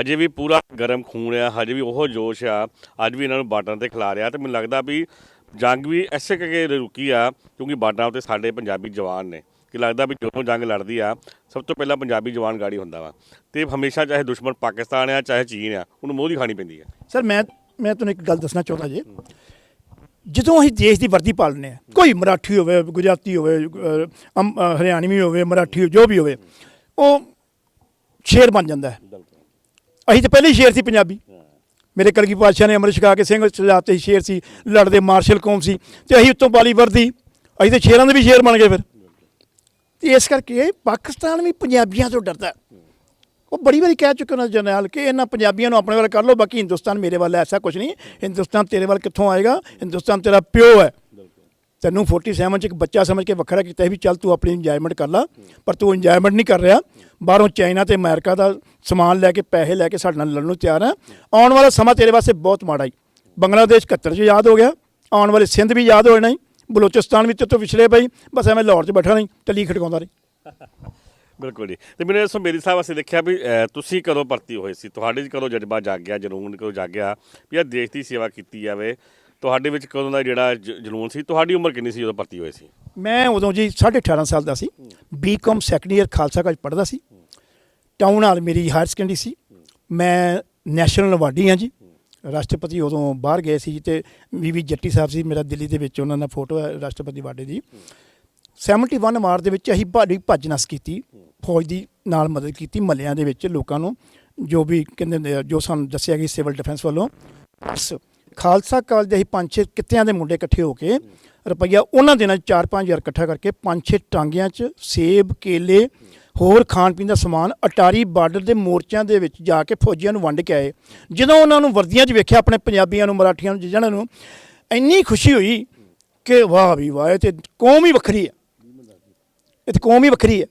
ਹਜੇ ਵੀ ਪੂਰਾ ਗਰਮ ਖੂਨ ਆ ਹਜੇ ਵੀ ਉਹ ਜੋਸ਼ ਆ, ਅੱਜ ਵੀ ਇਹਨਾਂ ਨੂੰ ਬਾਰਡਰਾਂ ਤੇ ਖਿਲਾ ਰਿਹਾ ਤੇ ਮੈਨੂੰ ਲੱਗਦਾ ਵੀ ਜੰਗ ਵੀ ਐਸੇ ਕਰਕੇ ਰੁਕੀ ਆ, ਕਿਉਂਕਿ ਬਾਰਡਰਾਂ ਉੱਤੇ ਸਾਡੇ ਪੰਜਾਬੀ ਜਵਾਨ ਨੇ। ਕਿ ਲੱਗਦਾ ਵੀ ਜਦੋਂ ਜੰਗ ਲੜਦੀ ਆ, ਸਭ ਤੋਂ ਪਹਿਲਾਂ ਪੰਜਾਬੀ ਜਵਾਨ ਗਾੜੀ ਹੁੰਦਾ ਵਾ। ਤੇ ਹਮੇਸ਼ਾ ਚਾਹੇ ਦੁਸ਼ਮਣ ਪਾਕਿਸਤਾਨ ਆ, ਚਾਹੇ ਚੀਨ ਆ, ਉਹਨੂੰ ਮੋਹਦੀ ਖਾਣੀ ਪੈਂਦੀ ਆ। ਸਰ, ਮੈਂ ਮੈਂ ਤੁਹਾਨੂੰ ਇੱਕ ਗੱਲ ਦੱਸਣਾ ਚਾਹੁੰਦਾ ਜੀ। ਜਦੋਂ ਅਸੀਂ ਦੇਸ਼ ਦੀ ਵਰਦੀ ਪਾਲਨੇ ਆ ਕੋਈ ਮਰਾਠੀ ਹੋਵੇ ਗੁਜਰਾਤੀ ਹੋਵੇ ਹਰਿਆਣਵੀ ਹੋਵੇ ਮਰਾਠੀ ਹੋਵੇ, ਜੋ ਵੀ ਹੋਵੇ ਉਹ ਸ਼ੇਰ ਬਣ ਜਾਂਦਾ ਹੈ। ਅਸੀਂ ਤਾਂ ਪਹਿਲੇ ਸ਼ੇਰ ਸੀ ਪੰਜਾਬੀ। ਮੇਰੇ ਕਲਗੀ ਪਾਤਸ਼ਾਹ ਨੇ ਅੰਮ੍ਰਿਤ ਛਕਾ ਕੇ ਸਿੰਘ ਸਜਾਤੇ ਸੀ ਸ਼ੇਰ ਸੀ ਲੜਦੇ ਮਾਰਸ਼ਲ ਕੌਮ ਸੀ ਤੇ ਅਸੀਂ ਉੱਤੋਂ ਬਾਲੀ ਵਰਦੀ ਅਸੀਂ ਤਾਂ ਸ਼ੇਰਾਂ ਦੇ ਵੀ ਸ਼ੇਰ ਬਣ ਗਏ ਫਿਰ। ਤੇ ਇਸ ਕਰਕੇ ਪਾਕਿਸਤਾਨ ਵੀ ਪੰਜਾਬੀਆਂ ਤੋਂ ਡਰਦਾ ਉਹ ਬੜੀ ਵਾਰੀ ਕਹਿ ਚੁੱਕੇ ਨੇ ਜਰਨੈਲ ਕਿ ਇਹਨਾਂ ਪੰਜਾਬੀਆਂ ਨੂੰ ਆਪਣੇ ਵੱਲ ਕਰ ਲਓ ਬਾਕੀ ਹਿੰਦੁਸਤਾਨ ਮੇਰੇ ਵੱਲ ਹੈ, ਐਸਾ ਕੁਝ ਨਹੀਂ। ਹਿੰਦੁਸਤਾਨ ਤੇਰੇ ਵੱਲ ਕਿੱਥੋਂ ਆਏਗਾ? ਹਿੰਦੁਸਤਾਨ ਤੇਰਾ ਪਿਓ ਹੈ। ਤੈਨੂੰ 47 ਚ ਇੱਕ ਬੱਚਾ ਸਮਝ ਕੇ ਵੱਖਰਾ ਕੀਤਾ ਵੀ ਚੱਲ ਤੂੰ ਆਪਣੀ ਇੰਜੋਇਮੈਂਟ ਕਰ ਲੈ ਪਰ ਤੂੰ ਇੰਜੋਇਮੈਂਟ ਨਹੀਂ ਕਰ ਰਿਹਾ। ਬਾਹਰੋਂ ਚਾਈਨਾ ਤੇ ਅਮਰੀਕਾ ਦਾ ਸਮਾਨ ਲੈ ਕੇ ਪੈਸੇ ਲੈ ਕੇ ਸਾਡੇ ਨਾਲ ਲੜਨ ਨੂੰ ਤਿਆਰ ਹੈ। ਆਉਣ ਵਾਲਾ ਸਮਾਂ ਤੇਰੇ ਵਾਸਤੇ ਬਹੁਤ ਮਾੜਾ ਹੀ ਬੰਗਲਾਦੇਸ਼ 71 ਚ ਯਾਦ ਹੋ ਗਿਆ। ਆਉਣ ਵਾਲੇ ਸਿੰਧ ਵੀ ਯਾਦ ਹੋ ਜਾਣਾ ਹੀ ਬਲੋਚਿਸਤਾਨ ਵੀ ਤੇ ਤੋਂ ਵਿਛੜੇ ਪਈ ਬਸ ਐਵੇਂ ਲਾਹੌਰ 'ਚ ਬੈਠਾ ਨਹੀਂ ਟੱਲੀ ਖੜਕਾਉਂਦਾ ਰਹੀ। ਬਿਲਕੁਲ ਜੀ। ਤੇ ਮੈਨੂੰ ਇਸ ਮੇਰੀ ਸਾਹਿਬ ਅਸੀਂ ਦੇਖਿਆ ਵੀ ਅਹ, ਤੁਸੀਂ ਕਦੋਂ ਭਰਤੀ ਹੋਏ ਸੀ? ਤੁਹਾਡੇ 'ਚ ਕਦੋਂ ਜਜ਼ਬਾ ਜਾਗਿਆ ਜਨੂੰਨ ਕਦੋਂ ਜਾਗਿਆ ਵੀ ਇਹ ਦੇਸ਼ ਦੀ ਸੇਵਾ ਕੀਤੀ ਜਾਵੇ? ਤੁਹਾਡੇ ਵਿੱਚ ਕਦੋਂ ਦਾ ਜਿਹੜਾ ਜ- ਜਨੂਨ ਸੀ? ਤੁਹਾਡੀ ਉਮਰ ਕਿੰਨੀ ਸੀ ਜਦੋਂ ਭਰਤੀ ਹੋਏ ਸੀ? ਮੈਂ ਉਦੋਂ ਜੀ 18.5 ਸਾਲ ਦਾ ਸੀ। BCom second year Khalsa college ਪੜ੍ਹਦਾ ਸੀ। ਟਾਊਨ ਹਾਲ ਮੇਰੀ ਹਾਇਰ ਸੈਕੰਡਰੀ ਸੀ। ਮੈਂ ਨੈਸ਼ਨਲ ਅਵਾਰਡੀ ਹਾਂ ਜੀ। ਰਾਸ਼ਟਰਪਤੀ ਉਦੋਂ ਬਾਹਰ ਗਏ ਸੀ ਤੇ ਵੀ ਵੀ ਜੱਟੀ ਸਾਹਿਬ ਸੀ ਮੇਰਾ ਦਿੱਲੀ ਦੇ ਵਿੱਚ ਉਹਨਾਂ ਦਾ ਫੋਟੋ ਹੈ ਰਾਸ਼ਟਰਪਤੀ ਅਵਾਰਡੀ ਦੀ। 71 ਮਾਰ ਦੇ ਵਿੱਚ ਅਸੀਂ ਭਾਰੀ ਭੱਜ ਨਸ ਕੀਤੀ, ਫੌਜ ਦੀ ਨਾਲ ਮਦਦ ਕੀਤੀ ਮੱਲਿਆਂ ਦੇ ਵਿੱਚ ਲੋਕਾਂ ਨੂੰ, ਜੋ ਵੀ ਕਹਿੰਦੇ ਜੋ ਸਾਨੂੰ ਦੱਸਿਆ ਕਿ ਸਿਵਲ ਡਿਫੈਂਸ ਵੱਲੋਂ। ਬਸ ਖਾਲਸਾ ਕਾਲਜ ਦੇ ਅਸੀਂ ਪੰਜ ਛੇ ਕਿੱਤਿਆਂ ਦੇ ਮੁੰਡੇ ਇਕੱਠੇ ਹੋ ਕੇ ਰੁਪਈਆ ਉਹਨਾਂ ਦਿਨਾਂ 'ਚ 4-5000 ਇਕੱਠਾ ਕਰਕੇ ਪੰਜ ਛੇ ਟਾਂਗਿਆਂ 'ਚ ਸੇਬ, ਕੇਲੇ, ਹੋਰ ਖਾਣ ਪੀਣ ਦਾ ਸਮਾਨ ਅਟਾਰੀ ਬਾਰਡਰ ਦੇ ਮੋਰਚਿਆਂ ਦੇ ਵਿੱਚ ਜਾ ਕੇ ਫੌਜੀਆਂ ਨੂੰ ਵੰਡ ਕੇ ਆਏ। ਜਦੋਂ ਉਹਨਾਂ ਨੂੰ ਵਰਦੀਆਂ 'ਚ ਵੇਖਿਆ ਆਪਣੇ ਪੰਜਾਬੀਆਂ ਨੂੰ, ਮਰਾਠੀਆਂ ਨੂੰ ਜਿਹਨਾਂ ਨੂੰ ਇੰਨੀ ਖੁਸ਼ੀ ਹੋਈ ਕਿ ਵਾਹ ਵੀ ਵਾਹ, ਇਹ ਤੇ ਕੌਮ ਹੀ ਵੱਖਰੀ ਹੈ ਇਹ ਤੇ ਕੌਮ ਹੀ ਵੱਖਰੀ ਹੈ।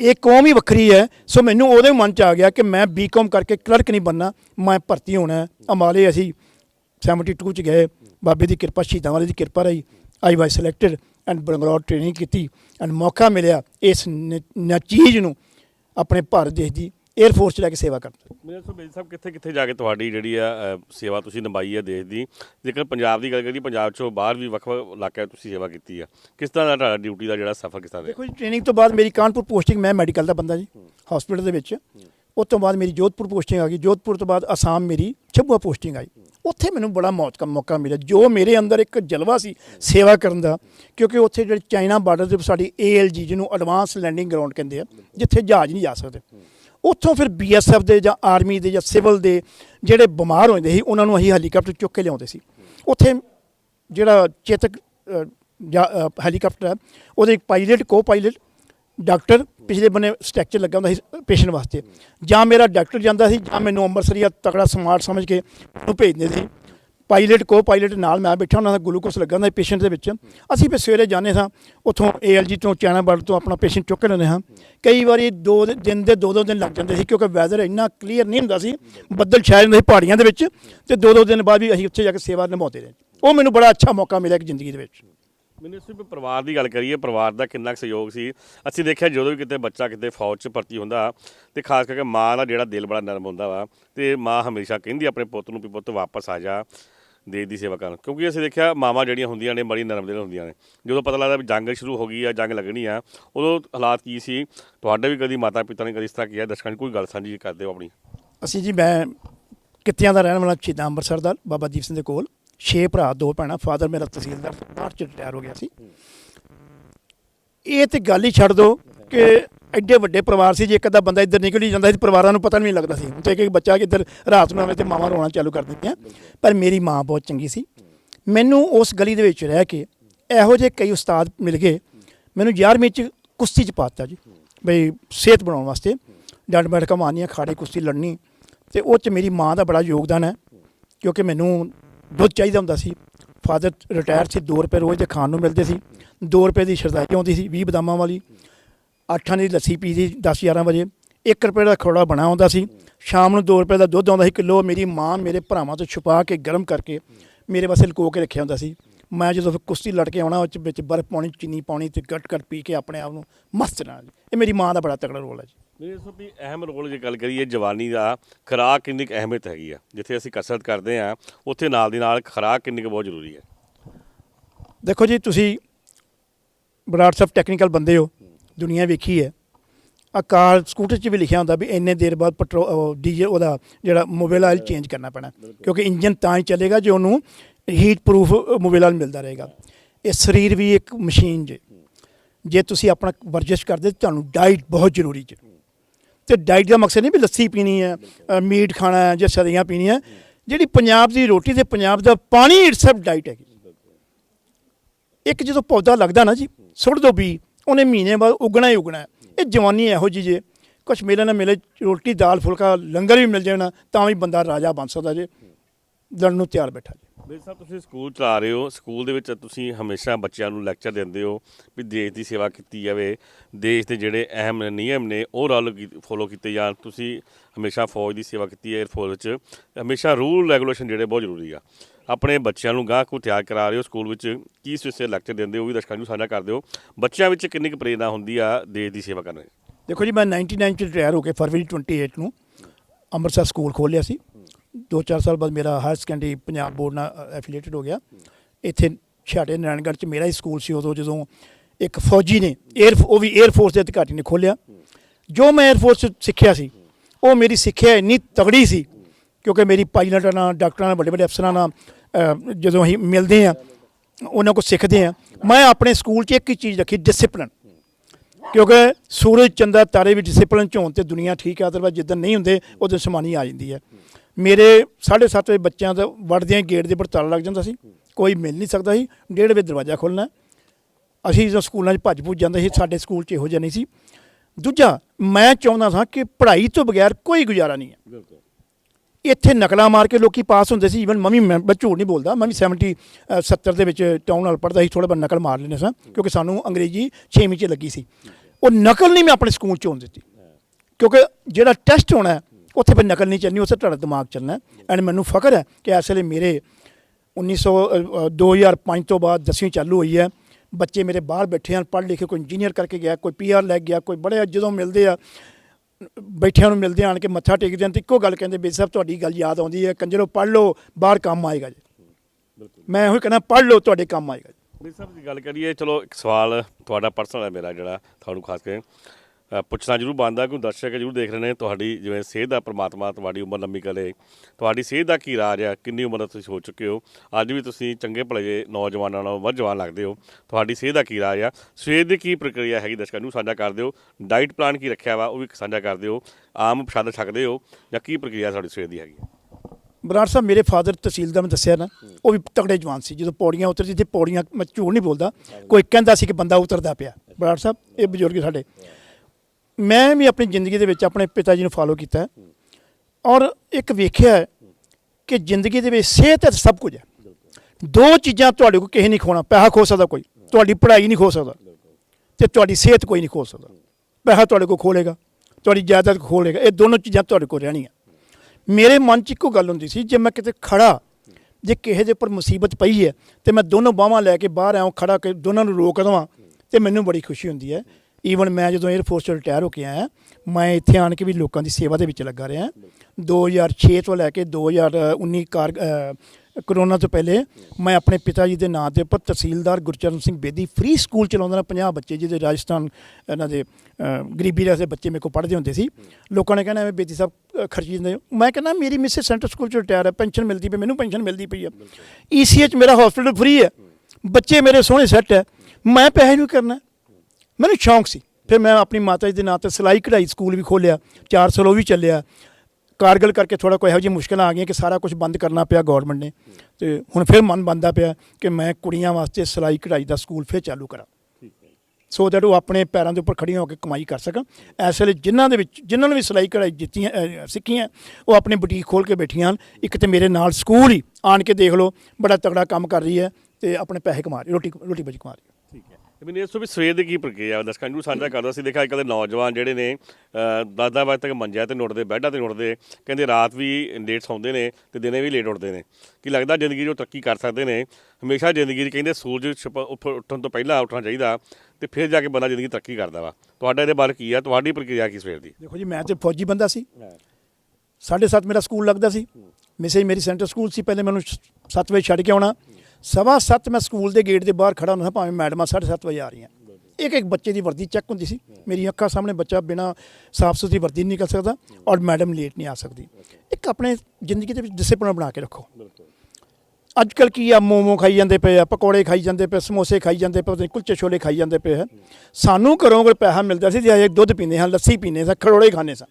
ਇਹ ਕੌਮ ਹੀ ਵੱਖਰੀ ਹੈ। ਸੋ ਮੈਨੂੰ ਉਹਦੇ ਮਨ ਚ ਆ ਗਿਆ ਕਿ ਮੈਂ ਬੀਕਾਮ ਕਰਕੇ ਕਲਰਕ ਨਹੀਂ ਬੰਨਾ ਮੈਂ ਭਰਤੀ ਹੋਣਾ ਅਮਾਲੇ ਅੰਬਾਲੇ ਅਸੀਂ 72 ਚ ਗਏ। ਬਾਬੇ ਦੀ ਕਿਰਪਾ, ਸ਼ਹੀਦਾਂ ਵਾਲੇ ਦੀ ਕਿਰਪਾ ਰਹੀ। I Y selected and Bangalore training ਕੀਤੀ। ਐਂਡ ਮੌਕਾ ਮਿਲਿਆ ਇਸ ਨ- ਚੀਜ਼ ਨੂੰ ਆਪਣੇ ਭਾਰਤ ਦੇਸ਼ ਦੀ। 에ਅਰ ਫੋਰਸ ਚ ਲੈ ਕੇ ਸੇਵਾ ਕਰਨ। ਦਾ। ਮੇਰੇ ਤੋਂ ਬੇਜ ਸਾਹਿਬ ਕਿੱਥੇ ਕਿੱਥੇ ਜਾ ਕੇ ਤੁਹਾਡੀ ਜਿਹੜੀ ਆ ਸੇਵਾ ਤੁਸੀਂ ਨਿਭਾਈ ਹੈ ਦੇਸ਼ ਦੀ? ਜੇਕਰ ਪੰਜਾਬ ਦੀ ਗੱਲ ਕਰੀਏ ਪੰਜਾਬ ਚੋਂ ਬਾਹਰ ਵੀ ਵੱਖ-ਵੱਖ ਇਲਾਕਿਆਂ 'ਚ ਤੁਸੀਂ ਸੇਵਾ ਕੀਤੀ ਆ। ਕਿਸ ਤਰ੍ਹਾਂ ਦਾ ਤੁਹਾਡਾ ਡਿਊਟੀ ਦਾ ਜਿਹੜਾ ਸਫ਼ਰ ਕਿਸ ਤਰ੍ਹਾਂ ਰਿਹਾ? ਦੇਖੋ ਜੀ ਟ੍ਰੇਨਿੰਗ ਤੋਂ ਬਾਅਦ ਮੇਰੀ ਕਾਨਪੁਰ ਪੋਸਟਿੰਗ ਮੈਂ ਮੈਡੀਕਲ ਦਾ ਬੰਦਾ ਜੀ ਹਸਪੀਟਲ ਦੇ ਵਿੱਚ। ਉਸ ਤੋਂ ਬਾਅਦ ਮੇਰੀ ਜੋਧਪੁਰ ਪੋਸਟਿੰਗ ਆ ਗਈ। ਜੋਧਪੁਰ ਤੋਂ ਬਾਅਦ ਅਸਾਮ ਮੇਰੀ ਛੱਬੂਆ ਪੋਸਟਿੰਗ ਆਈ। ਉੱਥੇ ਮੈਨੂੰ ਬੜਾ ਮੌਕਾ ਮੌਕਾ ਮਿਲਿਆ। ਜੋ ਮੇਰੇ ਅੰਦਰ ਇੱਕ ਜਲਵਾ ਸੀ ਸੇਵਾ ਕਰਨ ਦਾ ਕਿਉਂਕਿ ਉੱਥੇ ਜਿਹੜੇ ਚਾਈਨਾ ਬਾਰਡਰ ਦੇ ਸਾਡੀ ਏਐਲਜੀ ਜਿਹਨੂੰ ਐਡਵਾਂਸ ਲੈਂਡਿੰਗ ਗਰਾਊਂਡ ਕਹਿੰਦੇ ਆ ਜਿੱਥੇ ਜਹਾਜ਼ ਨਹੀਂ ਜਾ ਸਕਦੇ। ਉੱਥੋਂ ਫਿਰ ਬੀਐਸਐਫ ਦੇ ਜਾਂ ਆਰਮੀ ਦੇ ਜਾਂ ਸਿਵਲ ਦੇ ਜਿਹੜੇ ਬਿਮਾਰ ਹੋ ਜਾਂਦੇ ਸੀ ਉਹਨਾਂ ਨੂੰ ਅਸੀਂ ਹੈਲੀਕਾਪਟਰ ਚੁੱਕ ਕੇ ਲਿਆਉਂਦੇ ਸੀ। ਉੱਥੇ ਜਿਹੜਾ ਚੇਤਕ ਜਾਂ ਅ, ਹੈਲੀਕਾਪਟਰ ਹੈ ਉਹਦੇ ਇੱਕ ਪਾਇਲਟ ਕੋ ਪਾਇਲਟ ਡਾਕਟਰ ਪਿਛਲੇ ਬੰਨੇ ਸਟ੍ਰਕਚਰ ਲੱਗਾ ਹੁੰਦਾ ਸੀ ਪੇਸ਼ੈਂਟ ਵਾਸਤੇ। ਜਾਂ ਮੇਰਾ ਡਾਕਟਰ ਜਾਂਦਾ ਸੀ ਜਾਂ ਮੈਨੂੰ ਅੰਮ੍ਰਿਤਸਰੀਆ ਤਕੜਾ ਸਮਾਰਟ ਸਮਝ ਕੇ ਉਹਨੂੰ ਭੇਜਦੇ ਸੀ। ਪਾਇਲਟ ਕੋ ਪਾਇਲਟ ਨਾਲ ਮੈਂ ਬੈਠਾ, ਉਹਨਾਂ ਦਾ ਗਲੂਕੋਸ ਲੱਗਾ ਹੁੰਦਾ ਪੇਸ਼ੈਂਟ ਦੇ ਵਿੱਚ। ਅਸੀਂ ਫਿਰ ਸਵੇਰੇ ਜਾਂਦੇ ਸਾਂ, ਉੱਥੋਂ ਏਐਲਜੀ ਤੋਂ ਚਾਈਨਾ ਤੋਂ ਆਪਣਾ ਪੇਸ਼ੈਂਟ ਚੁੱਕ ਲੈਂਦੇ ਹਾਂ। ਕਈ ਵਾਰੀ ਦੋ ਦਿਨ ਦੇ ਦੋ ਦੋ ਦਿਨ ਲੱਗ ਜਾਂਦੇ ਸੀ ਕਿਉਂਕਿ ਵੈਦਰ ਇੰਨਾ ਕਲੀਅਰ ਨਹੀਂ ਹੁੰਦਾ ਸੀ। ਬੱਦਲ ਛਾਏ ਹੁੰਦੇ ਸੀ ਪਹਾੜੀਆਂ ਦੇ ਵਿੱਚ ਤੇ ਦੋ ਦੋ ਦਿਨ ਬਾਅਦ ਵੀ ਅਸੀਂ ਉੱਥੇ ਜਾ ਕੇ ਸੇਵਾ ਨਿਭਾਉਂਦੇ ਰਹੇ। ਉਹ ਮੈਨੂੰ ਬੜਾ ਅੱਛਾ ਮੌਕਾ ਮਿਲਿਆ ਕਿ ਜ਼ਿੰਦਗੀ ਦੇ ਵਿੱਚ। ਮੈਨੂੰ ਇਸ ਵਿੱਚ ਪਰਿਵਾਰ ਦੀ ਗੱਲ ਕਰੀਏ, ਪਰਿਵਾਰ ਦਾ ਕਿੰਨਾ ਕੁ ਸਹਿਯੋਗ ਸੀ। ਅਸੀਂ ਦੇਖਿਆ ਜਦੋਂ ਵੀ ਕਿਤੇ ਬੱਚਾ ਕਿਤੇ ਫੌਜ 'ਚ ਭਰਤੀ ਹੁੰਦਾ ਤੇ ਖਾਸ ਕਰਕੇ ਮਾਂ ਦਾ ਜਿਹੜਾ ਦਿਲ ਬੜਾ ਨਰਮ ਹੁੰਦਾ ਵਾ ਤੇ ਮਾਂ ਹਮੇਸ਼ਾ ਕਹਿੰਦੀ ਆਪਣੇ ਪੁੱਤ ਨੂੰ ਵੀ ਪੁੱਤ ਵਾਪਸ ਆ ਜਾ। ਦੇਸ਼ ਦੀ ਸੇਵਾ ਕਰਨ। ਕਿਉਂਕਿ ਅਸੀਂ ਦੇਖਿਆ ਮਾਵਾਂ ਜਿਹੜੀਆਂ ਹੁੰਦੀਆਂ ਨੇ, ਬੜੀ ਨਰਮ ਦਿਲ ਹੁੰਦੀਆਂ ਨੇ। ਜਦੋਂ ਪਤਾ ਲੱਗਦਾ ਵੀ ਜੰਗ ਸ਼ੁਰੂ ਹੋ ਗਈ ਆ, ਜੰਗ ਲੱਗਣੀ ਆ, ਉਦੋਂ ਹਾਲਾਤ ਕੀ ਸੀ? ਤੁਹਾਡੇ ਵੀ ਕਦੀ ਮਾਤਾ ਪਿਤਾ ਨੇ ਕਦੀ ਇਸ ਤਰ੍ਹਾਂ ਕੀਤਾ ਦਰਸ਼ਕਾਂ ਨੂੰ ਕੋਈ ਗੱਲ ਸਾਂਝੀ ਕਰਦੇ ਹੋ ਆਪਣੀ। ਅਸੀਂ ਜੀ, ਮੈਂ ਕਿੱਤਿਆਂ ਦਾ ਰਹਿਣ ਵਾਲਾ ਸ਼ਹੀਦਾਂ ਅੰਮ੍ਰਿਤਸਰ ਦਾ, ਬਾਬਾ ਦੀਪ ਸਿੰਘ ਦੇ ਕੋਲ। ਛੇ ਭਰਾ, ਦੋ ਭੈਣਾਂ, ਫਾਦਰ ਮੇਰਾ ਤਹਿਸੀਲਦਾਰ, ਬਾਹਰ ਚ ਰਿਟਾਇਰ ਹੋ ਗਿਆ ਸੀ। ਇਹ ਤੇ ਗੱਲ ਹੀ ਛੱਡ ਦੋ ਕਿ ਐਡੇ ਵੱਡੇ ਪਰਿਵਾਰ ਸੀ, ਜੇ ਇੱਕ ਅੱਧਾ ਬੰਦਾ ਇੱਧਰ ਨਿਕਲ ਹੀ ਜਾਂਦਾ ਸੀ, ਪਰਿਵਾਰਾਂ ਨੂੰ ਪਤਾ ਨਹੀਂ ਲੱਗਦਾ ਸੀ। ਤੇ ਕਿ ਇੱਕ ਬੱਚਾ ਇੱਧਰ ਰਾਤ ਨੂੰ ਆਵੇ ਤੇ ਮਾਵਾਂ ਰੋਣਾ ਚਾਲੂ ਕਰ ਦਿੰਦੀਆਂ। ਪਰ ਮੇਰੀ ਮਾਂ ਬਹੁਤ ਚੰਗੀ ਸੀ। ਮੈਨੂੰ ਉਸ ਗਲੀ ਦੇ ਵਿੱਚ ਰਹਿ ਕੇ ਇਹੋ ਜਿਹੇ ਕਈ ਉਸਤਾਦ ਮਿਲ ਗਏ। ਮੈਨੂੰ 11ਵੀਂ ਚ ਕੁਸ਼ਤੀ ਚ ਪਾਤਾ ਜੀ, ਬਈ ਸਿਹਤ ਬਣਾਉਣ ਵਾਸਤੇ। ਡੰਡ ਬੈਠਕਾਂ ਮਾਰਨੀਆਂ ਖਾੜੇ ਕੁਸ਼ਤੀ ਲੜਨੀ। ਤੇ ਉਹ ਚ ਮੇਰੀ ਮਾਂ ਦਾ ਬੜਾ ਯੋਗਦਾਨ ਹੈ, ਕਿਉਂਕਿ ਮੈਨੂੰ ਦੁੱਧ ਚਾਹੀਦਾ ਹੁੰਦਾ ਸੀ। ਫਾਦਰ ਰਿਟਾਇਰ ਸੀ 2 ਰੁਪਏ ਰੋਜ਼ ਦੇ ਖਾਣ ਨੂੰ ਮਿਲਦੇ ਸੀ। 2 ਰੁਪਏ ਦੀ ਸ਼ਰਦਾਈ ਆਉਂਦੀ ਸੀ 20 ਬਦਾਮਾਂ ਵਾਲੀ। ਅੱਠਾਂ ਦੀ ਲੱਸੀ ਪੀਦੀ 10 11 ਵਜੇ। 1 ਰੁਪਏ ਦਾ ਖੋੜਾ ਬਣਾ ਆਉਂਦਾ ਸੀ। ਸ਼ਾਮ ਨੂੰ 2 ਰੁਪਏ ਦਾ ਦੁੱਧ ਆਉਂਦਾ ਸੀ ਕਿਲੋ ਮੇਰੀ ਮਾਂ ਮੇਰੇ ਭਰਾਵਾਂ ਤੋਂ ਛੁਪਾ ਕੇ ਗਰਮ ਕਰਕੇ ਮੇਰੇ ਵਾਸਤੇ ਲੁਕੋ ਕੇ ਰੱਖਿਆ ਹੁੰਦਾ ਸੀ। ਮੈਂ ਜਦੋਂ ਕੁਸ਼ਤੀ ਲੜ ਕੇ ਆਉਣਾ ਉਹ 'ਚ ਵਿੱਚ ਬਰਫ਼ ਪਾਉਣੀ ਚੀਨੀ ਪਾਉਣੀ ਤੇ ਗਟ ਗਟ ਪੀ ਕੇ ਆਪਣੇ ਆਪ ਨੂੰ ਮਸਤ ਰਹਿਣਾ ਜੀ ਇਹ ਮੇਰੀ ਮਾਂ ਦਾ ਬੜਾ ਤਕੜਾ ਰੋਲ ਹੈ ਜੀ। ਮੇਰੇ ਸੋ ਵੀ ਅਹਿਮ ਰੋਲ ਜੇ ਗੱਲ ਕਰੀਏ ਜਵਾਨੀ ਦਾ ਖੁਰਾਕ ਕਿੰਨੀ ਕੁ ਅਹਿਮੀਅਤ ਹੈਗੀ ਆ ਜਿੱਥੇ ਅਸੀਂ ਕਸਰਤ ਕਰਦੇ ਆ ਉੱਥੇ ਨਾਲ ਦੀ ਨਾਲ ਖੁਰਾਕ ਕਿੰਨੀ ਕੁ ਬਹੁਤ ਜ਼ਰੂਰੀ ਹੈ। ਦੇਖੋ ਜੀ ਤੁਸੀਂ ਬਰਾੜ ਸਾਹਿਬ ਟੈਕਨੀਕਲ ਬੰਦੇ ਹੋ। ਦੁਨੀਆ ਵੇਖੀ ਹੈ। ਆ ਕਾਰ ਸਕੂਟਰ 'ਚ ਵੀ ਲਿਖਿਆ ਹੁੰਦਾ ਵੀ ਇੰਨੇ ਦੇਰ ਬਾਅਦ ਪੈਟਰੋਲ ਡੀਜ਼ਲ ਉਹਦਾ ਜਿਹੜਾ ਮੋਬਾਈਲ ਆਇਲ ਚੇਂਜ ਕਰਨਾ ਪੈਣਾ। ਕਿਉਂਕਿ ਇੰਜਨ ਤਾਂ ਹੀ ਚੱਲੇਗਾ ਜੇ ਉਹਨੂੰ ਹੀਟ ਪ੍ਰੂਫ ਮੋਬਾਈਲ ਆਇਲ ਮਿਲਦਾ ਰਹੇਗਾ। ਇਹ ਸਰੀਰ ਵੀ ਇੱਕ ਮਸ਼ੀਨ ਜੇ। ਜੇ ਤੁਸੀਂ ਆਪਣਾ ਵਰਜਿਸ਼ ਕਰਦੇ ਤੁਹਾਨੂੰ ਡਾਈਟ ਬਹੁਤ ਜ਼ਰੂਰੀ ਜੇ। ਤੇ ਡਾਈਟ ਦਾ ਮਕਸਦ ਨਹੀਂ ਵੀ ਲੱਸੀ ਪੀਣੀ ਹੈ ਮੀਟ ਖਾਣਾ ਹੈ ਜਾਂ ਸਰੀਆਂ ਪੀਣੀਆਂ ਜਿਹੜੀ ਪੰਜਾਬ ਦੀ ਰੋਟੀ ਤੇ ਪੰਜਾਬ ਦਾ ਪਾਣੀ ਇਟਸੈਲਫ ਡਾਈਟ ਹੈ ਇੱਕ ਜਦੋਂ ਪੌਦਾ ਲੱਗਦਾ ਨਾ ਜੀ, ਸੁੱਟ ਦੋ ਬੀ ਉਹਨੇ ਮਹੀਨੇ ਬਾਅਦ ਉਗਣਾ ਹੀ ਉਗਣਾ ਇਹ ਜਵਾਨੀ ਇਹੋ ਜਿਹੀ ਜੇ। ਕੁਛ ਮਿਲੇ ਨਾ ਮਿਲੇ ਰੋਟੀ, ਦਾਲ, ਫੁਲਕਾ, ਲੰਗਰ ਵੀ ਮਿਲ ਜਾਣਾ ਤਾਂ ਵੀ ਬੰਦਾ ਰਾਜਾ ਬਣ ਸਕਦਾ ਜੇ। ਲੜਨ ਨੂੰ ਤਿਆਰ ਬੈਠਾ ਜੀ। ਬੇਦ ਸਾਹਿਬ, ਤੁਸੀਂ ਸਕੂਲ ਚਲਾ ਰਹੇ ਹੋ। ਸਕੂਲ ਦੇ ਵਿੱਚ ਤੁਸੀਂ ਹਮੇਸ਼ਾ ਬੱਚਿਆਂ ਨੂੰ ਲੈਕਚਰ ਦਿੰਦੇ ਹੋ ਵੀ ਦੇਸ਼ ਦੀ ਸੇਵਾ ਕੀਤੀ ਜਾਵੇ। ਦੇਸ਼ ਦੇ ਜਿਹੜੇ ਅਹਿਮ ਨਿਯਮ ਨੇ, ਉਹ ਰਲ ਫੋਲੋ ਕੀਤੇ ਜਾਣ। ਤੁਸੀਂ ਹਮੇਸ਼ਾ ਫੌਜ ਦੀ ਸੇਵਾ ਕੀਤੀ ਹੈ 에ਅਰ ਫੋਰਸ ਵਿੱਚ। ਹਮੇਸ਼ਾ ਰੂਲ ਰੈਗੂਲੇਸ਼ਨ ਜਿਹੜੇ ਬਹੁਤ ਜ਼ਰੂਰੀ ਆ। ਆਪਣੇ ਬੱਚਿਆਂ ਨੂੰ ਗਾਹ ਕੋ ਤਿਆਰ ਕਰਾ ਰਹੇ ਹੋ, ਸਕੂਲ ਵਿੱਚ ਕੀ ਸਿੱਸੇ ਲੈਕਚਰ ਦਿੰਦੇ ਉਹ ਵੀ ਦਰਸ਼ਕਾਂ ਨੂੰ ਸਾਂਝਾ ਕਰ ਦਿਓ ਬੱਚਿਆਂ ਵਿੱਚ ਕਿੰਨੀ ਕੁ ਪ੍ਰੇਰਣਾ ਹੁੰਦੀ ਆ ਦੇਸ਼ ਦੀ ਸੇਵਾ ਕਰਨ ਦੀ ਦੇਖੋ ਜੀ, ਮੈਂ 99 ਚ ਰਿਟਾਇਰ ਹੋ ਕੇ ਫਰਵਰੀ 28 ਨੂੰ ਅੰਮ੍ਰਿਤਸਰ ਸਕੂਲ ਖੋਲਿਆ ਸੀ। 2-4 ਸਾਲ ਬਾਅਦ ਮੇਰਾ ਹਾਇਰ ਸੈਕੰਡਰੀ ਪੰਜਾਬ ਬੋਰਡ ਨਾਲ ਐਫੀਲੀਏਟਡ ਹੋ ਗਿਆ। ਇੱਥੇ ਛਾੜੇ ਨਾਰਾਇਣਗੜ੍ਹ ਚ ਮੇਰਾ ਹੀ ਸਕੂਲ ਸੀ, ਉਦੋਂ ਜਦੋਂ ਇੱਕ ਫੌਜੀ ਨੇ 에ਅਰ ਉਹ ਵੀ 에ਅਰ ਫੋਰਸ ਦੇ ਅਧਿਕਾਰੀ ਨੇ ਖੋਲਿਆ ਜੋ ਮੈਂ 에ਅਰ ਫੋਰਸ ਸਿੱਖਿਆ ਸੀ, ਉਹ ਮੇਰੀ ਸਿੱਖਿਆ ਇੰਨੀ ਤਗੜੀ ਸੀ ਕਿਉਂਕਿ ਮੇਰੀ ਪਾਇਲਟਾਂ ਨਾਲ ਡਾਕਟਰਾਂ ਨਾਲ ਵੱਡੇ ਵੱਡੇ ਅਫਸਰਾਂ ਨਾਲ ਅਹ, ਜਦੋਂ ਅਸੀਂ ਮਿਲਦੇ ਆ ਉਹਨਾਂ ਕੋਲ ਸਿੱਖਦੇ ਆ ਮੈਂ ਆਪਣੇ ਸਕੂਲ 'ਚ ਇੱਕ ਹੀ ਚੀਜ਼ ਰੱਖੀ ਡਿਸਪਲਿਨ ਕਿਉਂਕਿ ਸੂਰਜ ਚੰਦਰ ਤਾਰੇ ਵੀ ਡਿਸਪਲਿਨ ਚ ਹੋਣ ਤੇ ਦੁਨੀਆ ਠੀਕ ਹੈ ਅਦਰਵਾਇਜ਼ ਜਿੱਦਣ ਨਹੀਂ ਹੁੰਦੇ ਉਦੋਂ ਸਮਾਨੀ ਆ ਜਾਂਦੀ ਹੈ। ਮੇਰੇ 7:30 ਵਜੇ ਬੱਚਿਆਂ ਦਾ ਵੜਦਿਆਂ ਹੀ ਗੇਟ ਦੇ ਉੱਪਰ ਤਾਲਾ ਲੱਗ ਜਾਂਦਾ ਸੀ। ਕੋਈ ਮਿਲ ਨਹੀਂ ਸਕਦਾ ਸੀ। ਡੇਢ ਵਜੇ ਦਰਵਾਜ਼ਾ ਖੋਲਣਾ ਅਸੀਂ ਜਦੋਂ ਸਕੂਲਾਂ 'ਚ ਭੱਜ ਭੁੱਜ ਜਾਂਦੇ ਸੀ ਸਾਡੇ ਸਕੂਲ 'ਚ ਇਹੋ ਜਿਹਾ ਨਹੀਂ ਸੀ। ਦੂਜਾ ਮੈਂ ਚਾਹੁੰਦਾ ਸਾਂ ਕਿ ਪੜ੍ਹਾਈ ਤੋਂ ਬਗੈਰ ਕੋਈ ਗੁਜ਼ਾਰਾ ਨਹੀਂ ਹੈ। ਬਿਲਕੁਲ। ਇੱਥੇ ਨਕਲਾਂ ਮਾਰ ਕੇ ਲੋਕੀ ਪਾਸ ਹੁੰਦੇ ਸੀ। ਈਵਨ ਮੰਮੀ ਮੈਂ ਮੈਂ ਝੂਠ ਨਹੀਂ ਬੋਲਦਾ। ਮੈਂ ਵੀ 70 ਅ, 70 ਦੇ ਵਿੱਚ ਟਾਊਨ ਨਾਲ ਪੜ੍ਹਦਾ ਸੀ। ਥੋੜਾ ਬਹੁਤ ਨਕਲ ਮਾਰ ਲੈਂਦੇ ਸਾਂ ਕਿਉਂਕਿ ਸਾਨੂੰ ਅੰਗਰੇਜ਼ੀ 6ਵੀਂ 'ਚ ਲੱਗੀ ਸੀ। ਉਹ ਨਕਲ ਨਹੀਂ ਮੈਂ ਆਪਣੇ ਸਕੂਲ 'ਚ ਹੋਣ ਦਿੱਤੀ। ਕਿਉਂਕਿ ਜਿਹੜਾ ਟੈਸਟ ਹੋਣਾ ਹੈ, ਉੱਥੇ ਫਿਰ ਨਕਲ ਨਹੀਂ ਚੱਲਣੀ ਉੱਥੇ ਤੁਹਾਡਾ ਦਿਮਾਗ ਚੱਲਣਾ ਐਂਡ ਮੈਨੂੰ ਫਖਰ ਹੈ ਕਿ ਇਸ ਵੇਲੇ ਮੇਰੇ 1900 ਅ, ਅ, 2005 ਤੋਂ ਬਾਅਦ 10ਵੀਂ ਚਾਲੂ ਹੋਈ ਹੈ। ਬੱਚੇ ਮੇਰੇ ਬਾਹਰ ਬੈਠੇ ਹਨ ਪੜ੍ਹ ਲਿਖੇ ਕੋਈ ਇੰਜੀਨੀਅਰ ਕਰਕੇ ਗਿਆ ਕੋਈ ਪੀਆਰ ਲੈ ਗਿਆ ਕੋਈ ਬੜੇ ਜਦੋਂ ਮਿਲਦੇ ਆ ਬੈਠਿਆਂ ਨੂੰ ਮਿਲਦੇ ਆਣ ਕੇ ਮੱਥਾ ਟੇਕਦੇ ਹਨ ਤੇ ਇੱਕੋ ਗੱਲ ਕਹਿੰਦੇ ਬੇਦ ਸਾਹਿਬ ਤੁਹਾਡੀ ਗੱਲ ਯਾਦ ਆਉਂਦੀ ਹੈ ਕੰਜਰੋ ਪੜ੍ਹ ਲਓ ਬਾਹਰ ਕੰਮ ਆਏਗਾ ਜੀ। ਬਿਲਕੁਲ। ਮੈਂ ਇਹੋ ਕਹਿੰਦਾ ਪੜ੍ਹ ਲਓ ਤੁਹਾਡੇ ਕੰਮ ਆਏਗਾ ਜੀ। ਸਾਹਿਬ ਦੀ ਗੱਲ ਕਰੀਏ ਚਲੋ ਇੱਕ ਸਵਾਲ ਤੁਹਾਡਾ ਪਰਸਨਲ ਹੈ ਮੇਰਾ ਜਿਹੜਾ ਤੁਹਾਨੂੰ ਖਾਸ ਕੇ ਅ, ਪੁੱਛਣਾ ਜ਼ਰੂਰ ਬਣਦਾ ਕਿ ਦਰਸ਼ਕ ਜ਼ਰੂਰ ਦੇਖ ਰਹੇ ਨੇ, ਤੁਹਾਡੀ ਜਿਵੇਂ ਸਿਹਤ ਦਾ ਪ੍ਰਮਾਤਮਾ ਤੁਹਾਡੀ ਉਮਰ ਲੰਮੀ ਕਰੇ, ਤੁਹਾਡੀ ਸਿਹਤ ਦਾ ਕੀ ਰਾਜ ਆ ਕਿੰਨੀ ਉਮਰ ਦਾ ਤੁਸੀਂ ਹੋ ਚੁੱਕੇ ਹੋ, ਅੱਜ ਵੀ ਤੁਸੀਂ ਚੰਗੇ ਭਲੇ ਜਿਹੇ ਨੌਜਵਾਨਾਂ ਨਾਲੋਂ ਵੱਧ ਜਵਾਨ ਲੱਗਦੇ ਹੋ, ਤੁਹਾਡੀ ਸਿਹਤ ਦਾ ਕੀ ਰਾਜ ਆ ਸਵੇਰ ਦੀ ਕੀ ਪ੍ਰਕਿਰਿਆ ਹੈਗੀ ਦਰਸ਼ਕਾਂ ਨੂੰ ਸਾਂਝਾ ਕਰ ਦਿਓ ਡਾਈਟ ਪਲਾਨ ਕੀ ਰੱਖਿਆ ਵਾ ਉਹ ਵੀ ਸਾਂਝਾ ਕਰ ਦਿਓ, ਆਮ ਪ੍ਰਸ਼ਾਦ ਛਕਦੇ ਹੋ, ਜਾਂ ਕੀ ਪ੍ਰਕਿਰਿਆ ਤੁਹਾਡੀ ਸਵੇਰ ਦੀ ਹੈਗੀ ਬਰਾੜ ਸਾਹਿਬ, ਮੇਰੇ ਫਾਦਰ ਤਹਿਸੀਲਦਾਰ ਮੈਂ ਦੱਸਿਆ ਨਾ, ਉਹ ਵੀ ਤਕੜੇ ਜਵਾਨ ਸੀ, ਜਦੋਂ ਪੌੜੀਆਂ ਉਤਰਦੀ ਸੀ ਪੌੜੀਆਂ, ਮੈਂ ਝੂਠ ਨਹੀਂ ਬੋਲਦਾ, ਕੋਈ ਕਹਿੰਦਾ ਸੀ ਕਿ ਬੰਦਾ ਉਤਰਦਾ ਪਿਆ, ਬਰਾੜ ਸਾਹਿਬ, ਇਹ ਬਜ਼ੁਰਗ ਸਾਡੇ ਮੈਂ ਵੀ ਆਪਣੀ ਜ਼ਿੰਦਗੀ ਦੇ ਵਿੱਚ ਆਪਣੇ ਪਿਤਾ ਜੀ ਨੂੰ ਫਾਲੋ ਕੀਤਾ ਔਰ ਇੱਕ ਵੇਖਿਆ ਕਿ ਜ਼ਿੰਦਗੀ ਦੇ ਵਿੱਚ ਸਿਹਤ ਹੈ ਤਾਂ ਸਭ ਕੁਝ ਹੈ। ਦੋ ਚੀਜ਼ਾਂ ਤੁਹਾਡੇ ਕੋਲ ਕਿਸੇ ਨਹੀਂ ਖੋਣਾ, ਪੈਸਾ ਖੋ ਸਕਦਾ ਕੋਈ, ਤੁਹਾਡੀ ਪੜ੍ਹਾਈ ਨਹੀਂ ਖੋ ਸਕਦਾ ਤੇ ਤੁਹਾਡੀ ਸਿਹਤ ਕੋਈ ਨਹੀਂ ਖੋ ਸਕਦਾ। ਪੈਸਾ ਤੁਹਾਡੇ ਕੋਲ ਖੋਲੇਗਾ ਤੁਹਾਡੀ ਜਾਇਦਾਦ ਖੋਲੇਗਾ ਇਹ ਦੋਨੋਂ ਚੀਜ਼ਾਂ ਤੁਹਾਡੇ ਕੋਲ ਰਹਿਣੀਆਂ। ਮੇਰੇ ਮਨ 'ਚ ਇੱਕੋ ਗੱਲ ਹੁੰਦੀ ਸੀ, ਜੇ ਮੈਂ ਕਿਤੇ ਖੜਾ ਜੇ ਕਿਸੇ ਦੇ ਉੱਪਰ ਮੁਸੀਬਤ ਪਈ ਹੈ ਤੇ ਮੈਂ ਦੋਨੋਂ ਬਾਹਾਂ ਲੈ ਕੇ ਬਾਹਰ ਆਇਆ ਖੜਾ ਕੇ ਦੋਨਾਂ ਨੂੰ ਰੋਕ ਦਵਾਂ ਤੇ ਮੈਨੂੰ ਬੜੀ ਖੁਸ਼ੀ ਹੁੰਦੀ ਹੈ ਈਵਨ ਮੈਂ ਜਦੋਂ 에ਅਰ ਫੋਰਸ ਤੋਂ ਰਿਟਾਇਰ ਹੋ ਕੇ ਆਇਆ ਮੈਂ ਇੱਥੇ ਆਣ ਕੇ ਵੀ ਲੋਕਾਂ ਦੀ ਸੇਵਾ ਦੇ ਵਿੱਚ ਲੱਗਾ ਰਿਹਾ। 2006 ਤੋਂ ਲੈ ਕੇ 2019 ਕਾਰ ਕਰੋਨਾ ਤੋਂ ਪਹਿਲੇ ਮੈਂ ਆਪਣੇ ਪਿਤਾ ਜੀ ਦੇ ਨਾਂ ਦੇ ਉੱਪਰ ਤਹਿਸੀਲਦਾਰ ਗੁਰਚਰਨ ਸਿੰਘ ਬੇਦੀ ਫ੍ਰੀ ਸਕੂਲ ਚਲਾਉਂਦਾ ਨਾ 50 ਬੱਚੇ ਜਿਹਦੇ ਰਾਜਸਥਾਨ ਇਹਨਾਂ ਦੇ ਗਰੀਬੀ ਦੇ ਬੱਚੇ ਮੇਰੇ ਕੋਲ ਪੜ੍ਹਦੇ ਹੁੰਦੇ ਸੀ। ਲੋਕਾਂ ਨੇ ਕਹਿਣਾ ਐਵੇਂ ਬੇਦੀ ਸਾਹਿਬ ਖਰਚੀ ਹੋ। ਮੈਂ ਕਹਿੰਦਾ ਮੇਰੀ ਮਿਸਿਸ ਸੈਂਟਰ ਸਕੂਲ ਚ ਰਿਟਾਇਰ ਹੈ ਪੈਨਸ਼ਨ ਮਿਲਦੀ ਪਈ ਮੈਨੂੰ ਪੈਨਸ਼ਨ ਮਿਲਦੀ ਪਈ ਹੈ। ਈਸੀਐਚ ਮੇਰਾ ਹਸਪੀਟਲ ਫ੍ਰੀ ਹੈ। ਬੱਚੇ ਮੇਰੇ ਸੋਹਣੇ ਸੈੱਟ ਹੈ। ਮੈਂ ਪੈਸੇ ਨੂੰ ਕਰਨਾ? ਮੈਨੂੰ ਸ਼ੌਂਕ ਸੀ। ਫਿਰ ਮੈਂ ਆਪਣੀ ਮਾਤਾ ਜੀ ਦੇ ਨਾਂ ਤੇ ਸਿਲਾਈ ਕਢਾਈ ਸਕੂਲ ਵੀ ਖੋਲਿਆ 4 ਸਾਲ ਉਹ ਵੀ ਚੱਲਿਆ। ਕਾਰਗਲ ਕਰਕੇ ਥੋੜਾ ਕੋਈ ਇਹੋ ਜਿਹੀ ਮੁਸ਼ਕਲਾਂ ਆ ਗਈਆਂ ਕਿ ਸਾਰਾ ਕੁਝ ਬੰਦ ਕਰਨਾ ਪਿਆ ਗਵਰਨਮੈਂਟ ਨੇ। ਤੇ ਹੁਣ ਫਿਰ ਮਨ ਬੰਦਾ ਪਿਆ ਕਿ ਮੈਂ ਕੁੜੀਆਂ ਵਾਸਤੇ ਸਿਲਾਈ ਕਢਾਈ ਦਾ ਸਕੂਲ ਫਿਰ ਚਾਲੂ ਕਰਾਂ। ਸੋ ਦੈਟ ਉਹ ਆਪਣੇ ਪੈਰਾਂ ਦੇ ਉੱਪਰ ਖੜੀਆਂ ਹੋ ਕੇ ਕਮਾਈ ਕਰ ਸਕਣ। ਇਸ ਵੇਲੇ ਜਿਨ੍ਹਾਂ ਦੇ ਵਿੱਚ, ਜਿਨ੍ਹਾਂ ਨੇ ਵੀ ਸਿਲਾਈ ਕਢਾਈ ਜਿੱਤੀਆਂ ਸਿੱਖੀਆਂ, ਉਹ ਆਪਣੀ ਬੁਟੀਕ ਖੋਲ ਕੇ ਬੈਠੀਆਂ ਹਨ। ਇੱਕ ਤੇ ਮੇਰੇ ਨਾਲ ਸਕੂਲ ਹੀ, ਆਣ ਕੇ ਦੇਖ ਲਓ, ਬੜਾ ਤਗੜਾ ਕੰਮ ਕਰ ਰਹੀ ਹੈ ਤੇ ਆਪਣੇ ਪੈਸੇ ਕਮਾ ਰਹੀ, ਰੋਟੀ ਰੋਟੀ ਬਜੀ ਕਮਾ ਰਹੀ ਹੈ। ਠੀਕ ਹੈ। ਮੈਨੂੰ ਇਸ ਤੋਂ ਵੀ ਸਵੇਰ ਦੀ ਕੀ ਪ੍ਰਕਿਰਿਆ ਦਰਸ਼ਕਾਂ ਨੂੰ ਸਾਂਝਾ ਕਰਦਾ ਸੀ, ਦੇਖਿਆ ਅੱਜ ਕੱਲ੍ਹ ਨੌਜਵਾਨ ਜਿਹੜੇ ਨੇ 10-10 ਵਜੇ ਤੱਕ ਮੰਜਿਆ ਤੇ ਨੁੱਟਦੇ, ਬੈੱਡਾਂ ਤੇ ਨੁੱਟਦੇ, ਕਹਿੰਦੇ ਰਾਤ ਵੀ ਲੇਟ ਸੌਂਦੇ ਨੇ ਤੇ ਦਿਨੇ ਵੀ ਲੇਟ ਉੱਠਦੇ ਨੇ। ਕੀ ਲੱਗਦਾ ਜ਼ਿੰਦਗੀ 'ਚ ਉਹ ਤਰੱਕੀ ਕਰ ਸਕਦੇ ਨੇ? ਹਮੇਸ਼ਾ ਜ਼ਿੰਦਗੀ 'ਚ ਕਹਿੰਦੇ ਸੂਰਜ ਛਿਪ- ਉੱਠ- ਉੱਠਣ ਤੋਂ ਪਹਿਲਾਂ ਉੱਠਣਾ ਚਾਹੀਦਾ ਤੇ ਫਿਰ ਜਾ ਕੇ ਬੰਦਾ ਜ਼ਿੰਦਗੀ ਤਰੱਕੀ ਕਰਦਾ ਵਾ। ਤੁਹਾਡਾ ਇਹਦੇ ਬਾਰੇ ਕੀ ਆ ਤੁਹਾਡੀ ਪ੍ਰਕਿਰਿਆ ਕੀ ਸਵੇਰ ਦੀ? ਦੇਖੋ ਜੀ, ਮੈਂ ਤੇ ਫੌਜੀ ਬੰਦਾ ਸੀ। ਸਾਢੇ ਸੱਤ ਮੇਰਾ ਸਕੂਲ ਲੱਗਦਾ ਸੀ। ਮੈਸੇਜ ਮੇਰੀ ਸੈਂਟਰ ਸਕੂਲ ਸੀ, ਪਹਿਲੇ ਮੈਨੂੰ 7 ਵਜੇ ਛੱਡ ਕੇ ਆਉਣਾ। ਸਵਾ ਸੱਤ ਮੈਂ ਸਕੂਲ ਦੇ ਗੇਟ ਦੇ ਬਾਹਰ ਖੜਾ ਹੁੰਦਾ ਭਾਵੇਂ ਮੈਡਮਾਂ ਸਾਢੇ ਸੱਤ ਵਜੇ ਆ ਰਹੀਆਂ। ਇੱਕ ਇੱਕ ਬੱਚੇ ਦੀ ਵਰਦੀ ਚੈੱਕ ਹੁੰਦੀ ਸੀ। ਮੇਰੀ ਅੱਖਾਂ ਸਾਹਮਣੇ ਬੱਚਾ ਬਿਨਾ ਸਾਫ਼ ਸੁਥਰੀ ਵਰਦੀ ਨਹੀਂ ਨਿਕਲ ਸਕਦਾ ਔਰ ਮੈਡਮ ਲੇਟ ਨਹੀਂ ਆ ਸਕਦੀ। ਇੱਕ ਆਪਣੇ ਜ਼ਿੰਦਗੀ ਦੇ ਵਿੱਚ ਡਿਸਪਲਿਨ ਬਣਾ ਕੇ ਰੱਖੋ। ਅੱਜ ਕੱਲ ਕੀ ਆ, ਮੋਮੋ ਖਾਈ ਜਾਂਦੇ ਪਏ ਆ, ਪਕੌੜੇ ਖਾਈ ਜਾਂਦੇ ਪਏ, ਸਮੋਸੇ ਖਾਈ ਜਾਂਦੇ ਪਏ, ਪਤਾ ਕੁਲਚੇ ਛੋਲੇ ਖਾਈ ਜਾਂਦੇ ਪਏ ਹੈ ਸਾਨੂੰ ਘਰੋਂ ਕੋਈ ਪੈਸਾ ਮਿਲਦਾ ਸੀ, ਜੇ ਦੁੱਧ ਪੀਂਦੇ ਹਾਂ, ਲੱਸੀ ਪੀਂਦੇ ਸਾਂ ਖਰੋੜੇ ਖਾਂਦੇ ਸਾਂ।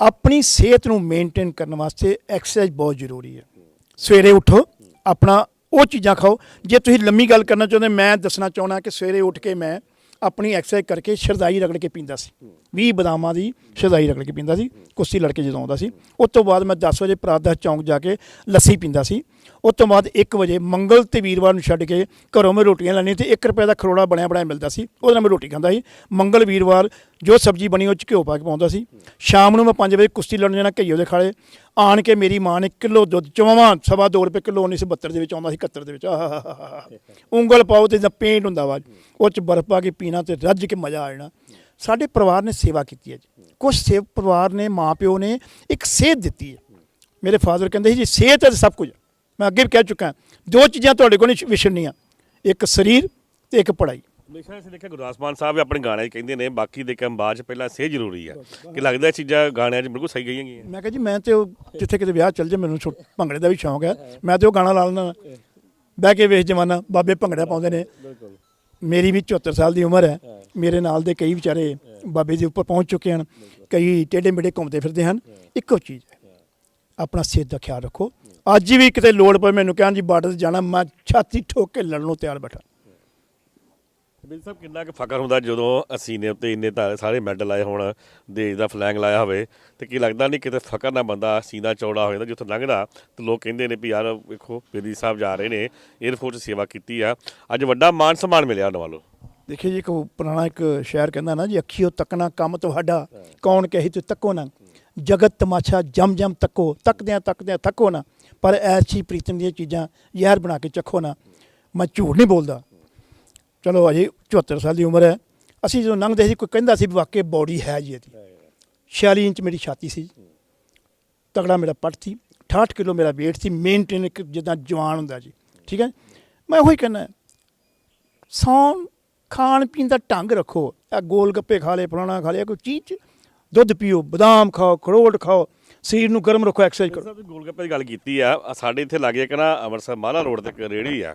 ਆਪਣੀ ਸਿਹਤ ਨੂੰ ਮੇਨਟੇਨ ਕਰਨ ਵਾਸਤੇ ਐਕਸਰਸਾਈਜ਼ ਬਹੁਤ ਜ਼ਰੂਰੀ ਹੈ। ਸਵੇਰੇ ਉਠੋ ਆਪਣਾ ਉਹ ਚੀਜ਼ਾਂ ਖਾਓ। ਜੇ ਤੁਸੀਂ ਲੰਮੀ ਗੱਲ ਕਰਨਾ ਚਾਹੁੰਦੇ, ਮੈਂ ਦੱਸਣਾ ਚਾਹਣਾ ਕਿ ਸਵੇਰੇ ਉੱਠ ਕੇ ਮੈਂ ਆਪਣੀ ਐਕਸਰਸਾਈਜ਼ ਕਰਕੇ ਸ਼ਰਦਾਈ ਰਗੜ ਕੇ ਪੀਂਦਾ ਸੀ। 20 ਬਦਾਮਾਂ ਦੀ ਸਦਾਈ ਰਗੜ ਕੇ ਪੀਂਦਾ ਸੀ ਕੁਸ਼ਤੀ ਲੜ ਕੇ ਜਦੋਂ ਆਉਂਦਾ ਸੀ। ਉਸ ਤੋਂ ਬਾਅਦ ਮੈਂ 10 ਵਜੇ ਪ੍ਰਾਤः ਚੌਂਕ ਜਾ ਕੇ ਲੱਸੀ ਪੀਂਦਾ ਸੀ। ਉਸ ਤੋਂ ਬਾਅਦ 1 ਵਜੇ ਮੰਗਲ ਤੇ ਵੀਰਵਾਰ ਨੂੰ ਛੱਡ ਕੇ ਘਰੋਂ ਮੈਂ ਰੋਟੀਆਂ ਲੈਣੀ ਤੇ 1 ਰੁਪਏ ਦਾ ਖਰੋੜਾ ਬਣਿਆ ਬਣਾਇਆ ਮਿਲਦਾ ਸੀ। ਉਹਦੇ ਨਾਲ ਮੈਂ ਰੋਟੀ ਖਾਂਦਾ ਸੀ। ਮੰਗਲ, ਵੀਰਵਾਰ ਜੋ ਸਬਜ਼ੀ ਬਣੀ ਉਹ ਚ ਘਿਓ ਪਾ ਕੇ ਪਾਉਂਦਾ ਸੀ। ਸ਼ਾਮ ਨੂੰ ਮੈਂ 5 ਵਜੇ ਕੁਸ਼ਤੀ ਲੜਨ ਜਾਣਾ ਘਈਓ ਦੇ ਖਾਲੇ। ਆਣ ਕੇ ਮੇਰੀ ਮਾਂ ਨੇ ਕਿਲੋ ਦੁੱਧ ਚਵਾਵਾਂ, ਸਵਾ ਦੋ ਰੁਪਏ ਕਿਲੋ 1972 ਦੇ ਵਿੱਚ ਆਉਂਦਾ ਸੀ 71 ਦੇ ਵਿੱਚ। ਆਹਾਹਾਹਾ ਉਂਗਲ ਪਾਓ ਤੇ ਜਿੱਦਾਂ ਪੇਂਟ ਹੁੰਦਾ ਵਾ। ਉਹ ਚ ਬਰਫ਼ ਪਾ ਕੇ ਪੀਣਾ ਤੇ ਰੱਜ ਕੇ ਮਜ਼ਾ ਆ ਜਾਣਾ। ਸਾਡੇ ਪਰਿਵਾਰ ਨੇ ਸੇਵਾ ਕੀਤੀ ਹੈ ਜੀ। ਕੁਝ ਸੇਵ ਪਰਿਵਾਰ ਨੇ ਮਾਪਿਓ ਨੇ ਇੱਕ ਸੇਧ ਦਿੱਤੀ ਹੈ। ਮੇਰੇ ਫਾਦਰ ਕਹਿੰਦੇ ਸੀ ਜੀ ਸਿਹਤ ਹੈ ਤਾਂ ਸਭ ਕੁਝ। ਮੈਂ ਅੱਗੇ ਵੀ ਕਹਿ ਚੁੱਕਾ ਦੋ ਚੀਜ਼ਾਂ ਤੁਹਾਡੇ ਕੋਲ ਨਹੀਂ ਵਿਛੜਨੀਆਂ। ਇੱਕ ਸਰੀਰ ਤੇ ਇੱਕ ਪੜ੍ਹਾਈ। ਹਮੇਸ਼ਾ ਅਸੀਂ ਦੇਖਿਆ ਗੁਰਦਾਸ ਮਾਨ ਸਾਹਿਬ ਵੀ ਆਪਣੇ ਗਾਣੇ 'ਚ ਕਹਿੰਦੇ ਨੇ ਬਾਕੀ ਦੇ ਕੰਮ ਬਾਅਦ 'ਚ ਪਹਿਲਾਂ ਸੇ ਜ਼ਰੂਰੀ ਆ ਕਿ ਲੱਗਦਾ ਚੀਜ਼ਾਂ ਗਾਣਿਆਂ 'ਚ ਬਿਲਕੁਲ ਸਹੀ ਗਈਆਂ ਗਈਆਂ। ਮੈਂ ਕਿਹਾ ਜੀ ਮੈਂ ਤੇ ਉਹ ਜਿੱਥੇ ਕਿਤੇ ਵਿਆਹ ਚੱਲ ਜਾ ਮੈਨੂੰ ਭੰਗੜੇ ਦਾ ਵੀ ਸ਼ੌਂਕ ਹੈ। ਮੈਂ ਤੇ ਉਹ ਗਾਣਾ ਲਾ ਲੈਂਦਾ ਬਹਿ ਕੇ ਵੇਖ ਜਮਾਨਾ ਬਾਬੇ ਭੰਗੜਾ ਪਾਉਂਦੇ ਨੇ। ਮੇਰੀ ਵੀ 74 ਸਾਲ ਦੀ ਉਮਰ ਹੈ। ਮੇਰੇ ਨਾਲ ਦੇ ਕਈ ਵਿਚਾਰੇ ਬਾਬੇ ਦੇ ਉੱਪਰ ਪਹੁੰਚ ਚੁੱਕੇ ਹਨ। ਕਈ ਟੇਢੇ ਮੇਢੇ ਘੁੰਮਦੇ ਫਿਰਦੇ ਹਨ। ਇੱਕੋ ਚੀਜ਼ ਹੈ। ਆਪਣਾ ਸਿਹਤ ਦਾ ਖਿਆਲ ਰੱਖੋ। ਅੱਜ ਵੀ ਕਿਤੇ ਲੋੜ ਪਏ ਮੈਨੂੰ ਕਹਿਣ ਜੀ ਬਾਰਡਰ ਤੇ ਜਾਣਾ, ਮੈਂ ਛਾਤੀ ਠੋਕ ਕੇ ਲੜਨ ਨੂੰ ਤਿਆਰ ਬੈਠਾ। ਬਿਲ ਸਾਹਿਬ, ਕਿੰਨਾ ਕੁ ਫਕਰ ਹੁੰਦਾ ਜਦੋਂ ਅਸੀਂ ਨੇ ਉੱਤੇ ਇੰਨੇ ਤਾਂ ਸਾਰੇ ਮੈਡਲ ਆਏ ਹੋਣ, ਦੇਸ਼ ਦਾ ਫਲੈਗ ਲਾਇਆ ਹੋਵੇ, ਤੇ ਕੀ ਲੱਗਦਾ ਨਹੀਂ ਕਿਤੇ ਫਕਰ ਨਾ ਬੰਦਾ ਸੀਨਾ ਚੌੜਾ ਹੋ ਜਾਂਦਾ, ਜਿੱਥੋਂ ਲੰਘਦਾ, ਤੇ ਲੋਕ ਕਹਿੰਦੇ ਨੇ ਵੀ ਯਾਰ ਵੇਖੋ, ਬੇਦੀ ਸਾਹਿਬ ਜਾ ਰਹੇ ਨੇ 에ਅਰਫੋਰਸ ਸੇਵਾ ਕੀਤੀ ਆ। ਅੱਜ ਵੱਡਾ ਮਾਨ ਸਨਮਾਨ ਮਿਲਿਆ ਉਹਨਾਂ ਵੱਲੋਂ। ਦੇਖਿਓ ਜੀ, ਇੱਕ ਉਹ ਪੁਰਾਣਾ ਇੱਕ ਸ਼ਾਇਰ ਕਹਿੰਦਾ ਨਾ ਜੀ, ਅੱਖੀਓ ਤੱਕਣਾ ਕੰਮ ਤੁਹਾਡਾ, ਕੌਣ ਕਹੇ ਤੂੰ ਤੱਕੋ ਨਾ। ਜਗਤ ਤਮਾਸ਼ਾ ਜਮ ਜਮ ਤੱਕੋ, ਤੱਕਦਿਆਂ ਤੱਕਦਿਆਂ ਥੱਕੋ ਨਾ। ਪਰ ਐਸੀ ਪ੍ਰੀਤਮ ਦੀਆਂ ਚੀਜ਼ਾਂ ਜ਼ਹਿਰ ਬਣਾ ਕੇ ਚੱਖੋ ਨਾ। ਮੈਂ ਝੂਠ ਨਹੀਂ ਬੋਲਦਾ। ਚਲੋ ਅਜੇ 74 ਸਾਲ ਦੀ ਉਮਰ ਹੈ। ਅਸੀਂ ਜਦੋਂ ਲੰਘਦੇ ਸੀ, ਕੋਈ ਕਹਿੰਦਾ ਸੀ ਵੀ ਵਾਕਈ ਬੋਡੀ ਹੈ ਜੀ ਇਹਦੀ। 46 ਇੰਚ ਮੇਰੀ ਛਾਤੀ ਸੀ। ਤਗੜਾ ਮੇਰਾ ਪੱਟ ਸੀ। 68 ਕਿਲੋ ਮੇਰਾ weight ਸੀ। ਮੇਨਟੇਨ ਇੱਕ ਜਿੱਦਾਂ ਜਵਾਨ ਹੁੰਦਾ ਜੀ। ਠੀਕ ਹੈ? ਮੈਂ ਉਹੀ ਕਹਿੰਦਾ, ਸੌਣ ਖਾਣ ਪੀਣ ਦਾ ਢੰਗ ਰੱਖੋ। ਇਹ ਗੋਲ ਗੱਪੇ ਖਾ ਲਏ ਫਲਾਣਾ ਖਾ ਲਿਆ ਕੋਈ ਚੀਜ਼ ਦੁੱਧ ਪੀਓ ਬਦਾਮ ਖਾਓ ਖਰੋਟ ਖਾਓ ਸਰੀਰ ਨੂੰ ਗਰਮ ਰੱਖੋ ਐਕਸਰਸਾਈਜ਼ ਕਰੋ। ਸਾਹਿਬ ਗੋਲਗੱਪੇ ਦੀ ਗੱਲ ਕੀਤੀ ਆ ਆਹ ਸਾਡੇ ਇੱਥੇ ਲਾਗੇ ਇੱਕ ਨਾ ਅੰਮ੍ਰਿਤਸਰ ਮਾਲਾ ਰੋਡ ਤੇ ਇੱਕ ਰੇੜੀ ਆ।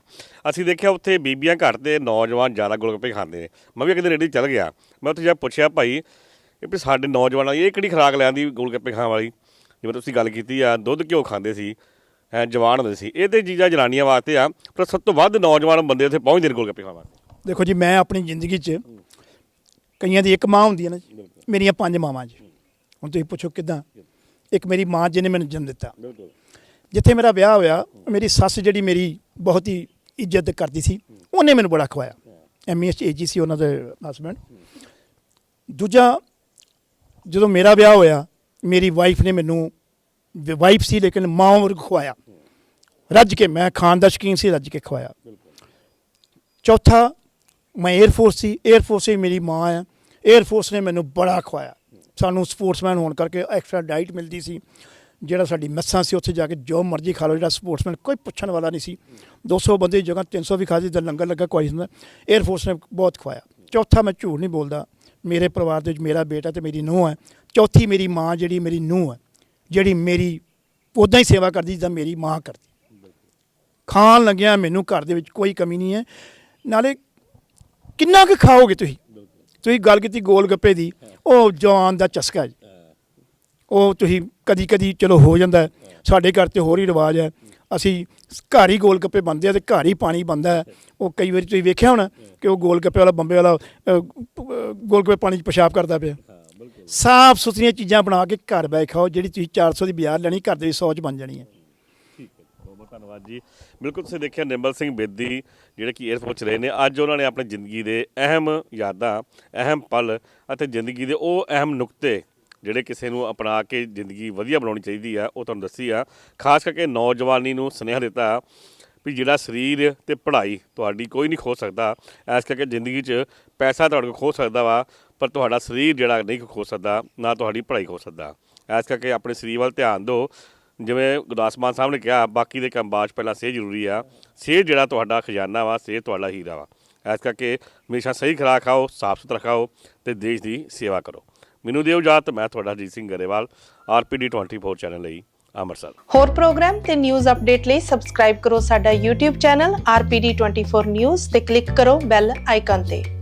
ਅਸੀਂ ਦੇਖਿਆ ਉੱਥੇ ਬੀਬੀਆਂ ਘੱਟ ਤੇ ਨੌਜਵਾਨ ਜ਼ਿਆਦਾ ਗੋਲਗੱਪੇ ਖਾਂਦੇ ਨੇ। ਮੈਂ ਵੀ ਕਿਤੇ ਰੇੜੀ ਚੱਲ ਗਿਆ। ਮੈਂ ਉੱਥੇ ਜਾ ਪੁੱਛਿਆ ਭਾਈ ਇਹ ਵੀ ਸਾਡੇ ਨੌਜਵਾਨਾਂ ਦੀ ਇਹ ਕਿਹੜੀ ਖੁਰਾਕ ਲੈਂਦੀ ਗੋਲਗੱਪੇ ਖਾਣ ਵਾਲੀ? ਜਿਵੇਂ ਤੁਸੀਂ ਗੱਲ ਕੀਤੀ ਆ ਦੁੱਧ ਘਿਓ ਖਾਂਦੇ ਸੀ ਐ ਜਵਾਨ ਹੁੰਦੇ ਸੀ। ਇਹ ਤੇ ਚੀਜ਼ਾਂ ਜਨਾਨੀਆਂ ਵਾਸਤੇ ਆ ਪਰ ਸਭ ਤੋਂ ਵੱਧ ਨੌਜਵਾਨ ਬੰਦੇ ਉੱਥੇ ਪਹੁੰਚਦੇ ਨੇ ਗੋਲਗੱਪੇ ਖਾਣ ਵਾਸਤੇ। ਦੇਖੋ ਜੀ ਮੈਂ ਆਪਣੀ ਜ਼ਿੰਦਗੀ 'ਚ ਕਈਆਂ ਦੀ ਇੱਕ ਮਾਂ ਹੁੰਦੀ ਹੈ ਨਾ ਜੀ ਮੇਰੀਆਂ ਪੰਜ ਮਾਵਾਂ ਜੀ। ਹੁਣ ਤੁਸੀਂ ਪੁੱਛੋ ਕਿਦਾਂ? ਇੱਕ ਮੇਰੀ ਮਾਂ ਜਿਹਨੇ ਮੈਨੂੰ ਜਨਮ ਦਿੱਤਾ। ਜਿੱਥੇ ਮੇਰਾ ਵਿਆਹ ਹੋਇਆ ਮੇਰੀ ਸੱਸ ਜਿਹੜੀ ਮੇਰੀ ਬਹੁਤ ਹੀ ਇੱਜ਼ਤ ਕਰਦੀ ਸੀ ਉਹਨੇ ਮੈਨੂੰ ਬੜਾ ਖਵਾਇਆ। ਐਮਐਸ ਏਜੀ ਸੀ ਉਹਨਾਂ ਦੇ ਹਸਬੰਡ ਦੂਜਾ ਜਦੋਂ ਮੇਰਾ ਵਿਆਹ ਹੋਇਆ ਮੇਰੀ ਵਾਈਫ ਨੇ ਮੈਨੂੰ ਵਾਈਫ ਸੀ ਲੇਕਿਨ ਮਾਂ ਵਰਗ ਖਵਾਇਆ। ਰੱਜ ਕੇ ਮੈਂ ਖਾਣ ਦਾ ਸ਼ੌਕੀਨ ਸੀ ਰੱਜ ਕੇ ਖਵਾਇਆ। ਚੌਥਾ ਮੈਂ 에ਅਰ ਫੋਰਸ ਸੀ 에ਅਰ ਫੋਰਸ ਹੀ ਮੇਰੀ ਮਾਂ ਆ। 에ਅਰ ਫੋਰਸ ਨੇ ਮੈਨੂੰ ਬੜਾ ਖਵਾਇਆ ਸਾਨੂੰ ਸਪੋਰਟਸਮੈਨ ਹੋਣ ਕਰਕੇ ਐਕਸਟਰਾ ਡਾਈਟ ਮਿਲਦੀ ਸੀ। ਜਿਹੜਾ ਸਾਡੀ ਮੱਸਾਂ ਸੀ, ਉੱਥੇ ਜਾ ਕੇ ਜੋ ਮਰਜ਼ੀ ਖਾ ਲਓ, ਜਿਹੜਾ ਸਪੋਰਟਸਮੈਨ ਕੋਈ ਪੁੱਛਣ ਵਾਲਾ ਨਹੀਂ ਸੀ। 200 ਬੰਦੇ ਦੀ ਜਗ੍ਹਾ 300 ਵੀ ਖਾਦੀ ਦਾ ਲੰਗਰ ਲੱਗਾ ਕੋਈ ਹੁੰਦਾ। 에ਅਰ ਫੋਰਸ ਨੇ ਬਹੁਤ ਖਵਾਇਆ ਚੌਥਾ ਮੈਂ ਝੂਠ ਨਹੀਂ ਬੋਲਦਾ। ਮੇਰੇ ਪਰਿਵਾਰ ਦੇ ਵਿੱਚ ਮੇਰਾ ਬੇਟਾ ਤੇ ਮੇਰੀ ਨੂੰਹ ਹੈ ਚੌਥੀ ਮੇਰੀ ਮਾਂ ਜਿਹੜੀ ਮੇਰੀ ਨੂੰਹ ਹੈ ਜਿਹੜੀ ਮੇਰੀ ਉਦਾਂ ਹੀ ਸੇਵਾ ਕਰਦੀ ਜਿੱਦਾਂ ਮੇਰੀ ਮਾਂ ਕਰਦੀ। ਖਾਣ ਲੱਗਿਆ ਮੈਨੂੰ ਘਰ ਦੇ ਵਿੱਚ ਕੋਈ ਕਮੀ ਨਹੀਂ ਹੈ। ਨਾਲੇ ਕਿੰਨਾ ਕੁ ਖਾਓਗੇ ਤੁਸੀਂ? ਤੁਸੀਂ ਗੱਲ ਕੀਤੀ ਗੋਲ ਗੱਪੇ ਦੀ ਉਹ ਜਵਾਨ ਦਾ ਚਸਕਾ ਜੀ। ਉਹ ਤੁਸੀਂ ਕਦੀ ਕਦੀ ਚਲੋ ਹੋ ਜਾਂਦਾ। ਸਾਡੇ ਘਰ ਤੇ ਹੋਰ ਹੀ ਰਿਵਾਜ ਹੈ। ਅਸੀਂ ਘਰ ਹੀ ਗੋਲ ਗੱਪੇ ਬਣਦੇ ਆ ਤੇ ਘਰ ਹੀ ਪਾਣੀ ਬਣਦਾ ਹੈ। ਉਹ ਕਈ ਵਾਰੀ ਤੁਸੀਂ ਵੇਖਿਆ ਹੋਣਾ ਕਿ ਉਹ ਗੋਲ ਗੱਪੇ ਵਾਲਾ ਬੰਬੇ ਵਾਲਾ ਗੋਲ ਗੱਪੇ ਪਾਣੀ 'ਚ ਪਿਸ਼ਾਬ ਕਰਦਾ ਪਿਆ। ਸਾਫ਼ ਸੁਥਰੀਆਂ ਚੀਜ਼ਾਂ ਬਣਾ ਕੇ ਘਰ ਬੈ ਖਾਓ ਜਿਹੜੀ ਤੁਸੀਂ 400 ਦੀ ਬਾਜ਼ਾਰ ਲੈਣੀ ਘਰ ਦੇ ਵਿੱਚ 100 ਚ ਬਣ ਜਾਣੀ ਹੈ ਠੀਕ ਹੈ ਬਹੁਤ ਬਹੁਤ ਧੰਨਵਾਦ ਜੀ। ਬਿਲਕੁਲ ਤੁਸੀਂ ਦੇਖਿਆ ਨਿਰਮਲ ਸਿੰਘ ਬੇਦੀ ਜਿਹੜੇ ਕਿ 에ਅਰਫੋਰਸ 'ਚ ਰਹੇ ਨੇ, ਅੱਜ ਉਹਨਾਂ ਨੇ ਆਪਣੀ ਜ਼ਿੰਦਗੀ ਦੇ ਅਹਿਮ ਯਾਦਾਂ, ਅਹਿਮ ਪਲ ਅਤੇ ਜ਼ਿੰਦਗੀ ਦੇ ਉਹ ਅਹਿਮ ਨੁਕਤੇ ਜਿਹੜੇ ਕਿਸੇ ਨੂੰ ਅਪਣਾ ਕੇ ਜ਼ਿੰਦਗੀ ਵਧੀਆ ਬਣਾਉਣੀ ਚਾਹੀਦੀ ਆ, ਉਹ ਤੁਹਾਨੂੰ ਦੱਸੀ ਆ। ਖਾਸ ਕਰਕੇ ਨੌਜਵਾਨੀ ਨੂੰ ਸੁਨੇਹਾ ਦਿੱਤਾ ਵੀ ਜਿਹੜਾ ਸਰੀਰ ਤੇ ਪੜ੍ਹਾਈ ਤੁਹਾਡੀ ਕੋਈ ਨਹੀਂ ਖੋ ਸਕਦਾ, ਐਸ ਕਰਕੇ ਜ਼ਿੰਦਗੀ 'ਚ ਪੈਸਾ ਤੁਹਾਡੇ ਕੋਲ ਖੋ ਸਕਦਾ ਵਾ, ਪਰ ਤੁਹਾਡਾ ਸਰੀਰ ਜਿਹੜਾ ਨਹੀਂ ਖੋ ਸਕਦਾ, ਨਾ ਤੁਹਾਡੀ ਪੜ੍ਹਾਈ ਖੋ ਸਕਦਾ। ਐਸ ਕਰਕੇ ਆਪਣੇ ਸਰੀਰ ਵੱਲ ਧਿਆਨ ਦਿਓ। ਜਿਵੇਂ ਗੁਰਦਾਸ ਮਾਨ ਸਾਹਿਬ ਨੇ ਕਿਹਾ, ਬਾਕੀ ਦੇ ਕੰਮ ਬਾਅਦ 'ਚ ਪਹਿਲਾਂ ਸਿਹਤ ਜ਼ਰੂਰੀ ਆ। ਸਿਹਤ ਜਿਹੜਾ ਤੁਹਾਡਾ ਖਜ਼ਾਨਾ ਵਾ, ਸਿਹਤ ਤੁਹਾਡਾ ਹੀਰਾ ਵਾ। ਇਸ ਕਰਕੇ ਹਮੇਸ਼ਾ ਸਹੀ ਖੁਰਾਕ ਖਾਓ ਸਾਫ਼ ਸੁਥਰਾ ਖਾਓ ਤੇ ਦੇਸ਼ ਦੀ ਸੇਵਾ ਕਰੋ। ਮੈਨੂੰ ਦਿਓ ਇਜਾਜ਼ਤ, ਮੈਂ ਤੁਹਾਡਾ ਅਜੀਤ ਸਿੰਘ ਗਰੇਵਾਲ, ਆਰਪੀਡੀ 24 ਚੈਨਲ ਲਈ ਅੰਮ੍ਰਿਤਸਰ। ਹੋਰ ਪ੍ਰੋਗਰਾਮ ਤੇ ਨਿਊਜ਼ ਅਪਡੇਟ ਲਈ ਸਬਸਕ੍ਰਾਈਬ ਕਰੋ ਸਾਡਾ YouTube ਚੈਨਲ RPD24 News ਤੇ ਕਲਿੱਕ ਕਰੋ ਬੈਲ ਆਈਕਨ ਤੇ।